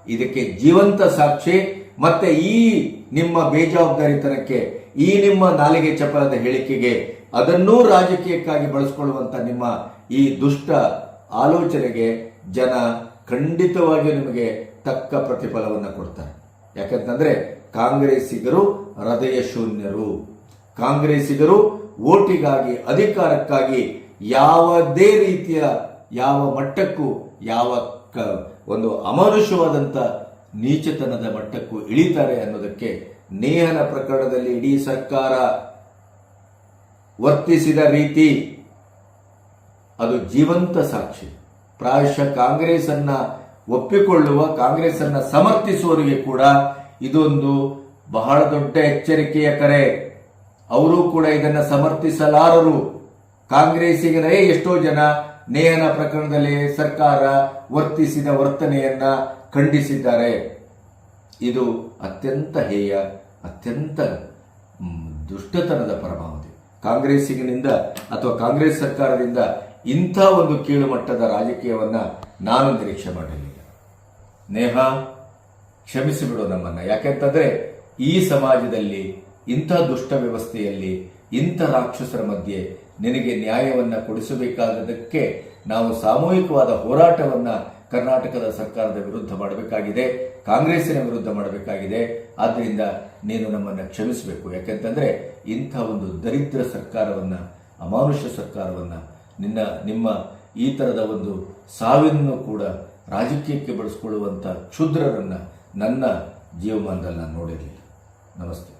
ಇದಕ್ಕೆ ಜೀವಂತ ಸಾಕ್ಷಿ, ಮತ್ತೆ ಈ ನಿಮ್ಮ ಬೇಜವಾಬ್ದಾರಿತನಕ್ಕೆ, ಈ ನಿಮ್ಮ ನಾಲಿಗೆ ಚಪಲದ ಹೇಳಿಕೆಗೆ ಅದನ್ನೂ ರಾಜಕೀಯಕ್ಕಾಗಿ ಬಳಸಿಕೊಳ್ಳುವಂತ ನಿಮ್ಮ ಈ ದುಷ್ಟ ಆಲೋಚನೆಗೆ ಜನ ಖಂಡಿತವಾಗಿ ನಿಮಗೆ ತಕ್ಕ ಪ್ರತಿಫಲವನ್ನು ಕೊಡ್ತಾರೆ. ಯಾಕಂತಂದ್ರೆ ಕಾಂಗ್ರೆಸ್ಸಿಗರು ಹೃದಯ ಶೂನ್ಯರು. ಕಾಂಗ್ರೆಸ್ಸಿಗರು ಓಟಿಗಾಗಿ, ಅಧಿಕಾರಕ್ಕಾಗಿ ಯಾವುದೇ ರೀತಿಯ ಯಾವ ಮಟ್ಟಕ್ಕೂ, ಯಾವ ಒಂದು ಅಮಾನುಷವಾದಂಥ ನೀಚತನದ ಮಟ್ಟಕ್ಕೂ ಇಳಿತಾರೆ ಅನ್ನೋದಕ್ಕೆ ನೇಹನ ಪ್ರಕರಣದಲ್ಲಿ ಇಡೀ ಸರ್ಕಾರ ವರ್ತಿಸಿದ ರೀತಿ ಅದು ಜೀವಂತ ಸಾಕ್ಷಿ. ಪ್ರಾಯಶಃ ಕಾಂಗ್ರೆಸ್ ಅನ್ನ ಒಪ್ಪಿಕೊಳ್ಳುವ ಕಾಂಗ್ರೆಸ್ ಅನ್ನ ಸಮರ್ಥಿಸುವವರಿಗೆ ಕೂಡ ಇದೊಂದು ಬಹಳ ದೊಡ್ಡ ಎಚ್ಚರಿಕೆಯ ಕರೆ. ಅವರು ಕೂಡ ಇದನ್ನ ಸಮರ್ಥಿಸಲಾರರು. ಕಾಂಗ್ರೆಸ್ಸಿಗರೇ ಎಷ್ಟೋ ಜನ ನೇಹನ ಪ್ರಕರಣದಲ್ಲಿ ಸರ್ಕಾರ ವರ್ತಿಸಿದ ವರ್ತನೆಯನ್ನ ಖಂಡಿಸಿದ್ದಾರೆ. ಇದು ಅತ್ಯಂತ ಹೇಯ, ಅತ್ಯಂತ ದುಷ್ಟತನದ ಪರಮಾವಧಿ. ಕಾಂಗ್ರೆಸ್ಸಿಗಿನಿಂದ ಅಥವಾ ಕಾಂಗ್ರೆಸ್ ಸರ್ಕಾರದಿಂದ ಇಂಥ ಒಂದು ಕೀಳುಮಟ್ಟದ ರಾಜಕೀಯವನ್ನು ರಾಜಕೀಯವನ್ನ ನಾನು ನಿರೀಕ್ಷೆ ಮಾಡಲಿಲ್ಲ ನೇಹ, ಕ್ಷಮಿಸಿಬಿಡು ನಮ್ಮನ್ನ. ಯಾಕೆಂತಂದರೆ ಈ ಸಮಾಜದಲ್ಲಿ ಇಂಥ ದುಷ್ಟ ವ್ಯವಸ್ಥೆಯಲ್ಲಿ ಇಂಥ ರಾಕ್ಷಸರ ಮಧ್ಯೆ ನಿನಗೆ ನ್ಯಾಯವನ್ನು ಕೊಡಿಸಬೇಕಾದದಕ್ಕೆ ನಾವು ಸಾಮೂಹಿಕವಾದ ಹೋರಾಟವನ್ನ ಕರ್ನಾಟಕದ ಸರ್ಕಾರದ ವಿರುದ್ಧ ಮಾಡಬೇಕಾಗಿದೆ, ಕಾಂಗ್ರೆಸ್ಸಿನ ವಿರುದ್ಧ ಮಾಡಬೇಕಾಗಿದೆ. ಆದ್ದರಿಂದ ನೀನು ನಮ್ಮನ್ನು ಕ್ಷಮಿಸಬೇಕು. ಯಾಕೆಂತಂದ್ರೆ ಇಂಥ ಒಂದು ದರಿದ್ರ ಸರ್ಕಾರವನ್ನ, ಅಮಾನುಷ ಸರ್ಕಾರವನ್ನ ನಿನ್ನ, ನಿಮ್ಮ ಈ ಥರದ ಒಂದು ಸಾವಿನನ್ನು ಕೂಡ ರಾಜಕೀಯಕ್ಕೆ ಬಳಸ್ಕೊಳ್ಳುವಂಥ ಕ್ಷುದ್ರರನ್ನು ನನ್ನ ಜೀವಮಾನದಲ್ಲಿ ನಾನು ನೋಡಿರಲಿಲ್ಲ. ನಮಸ್ತೆ.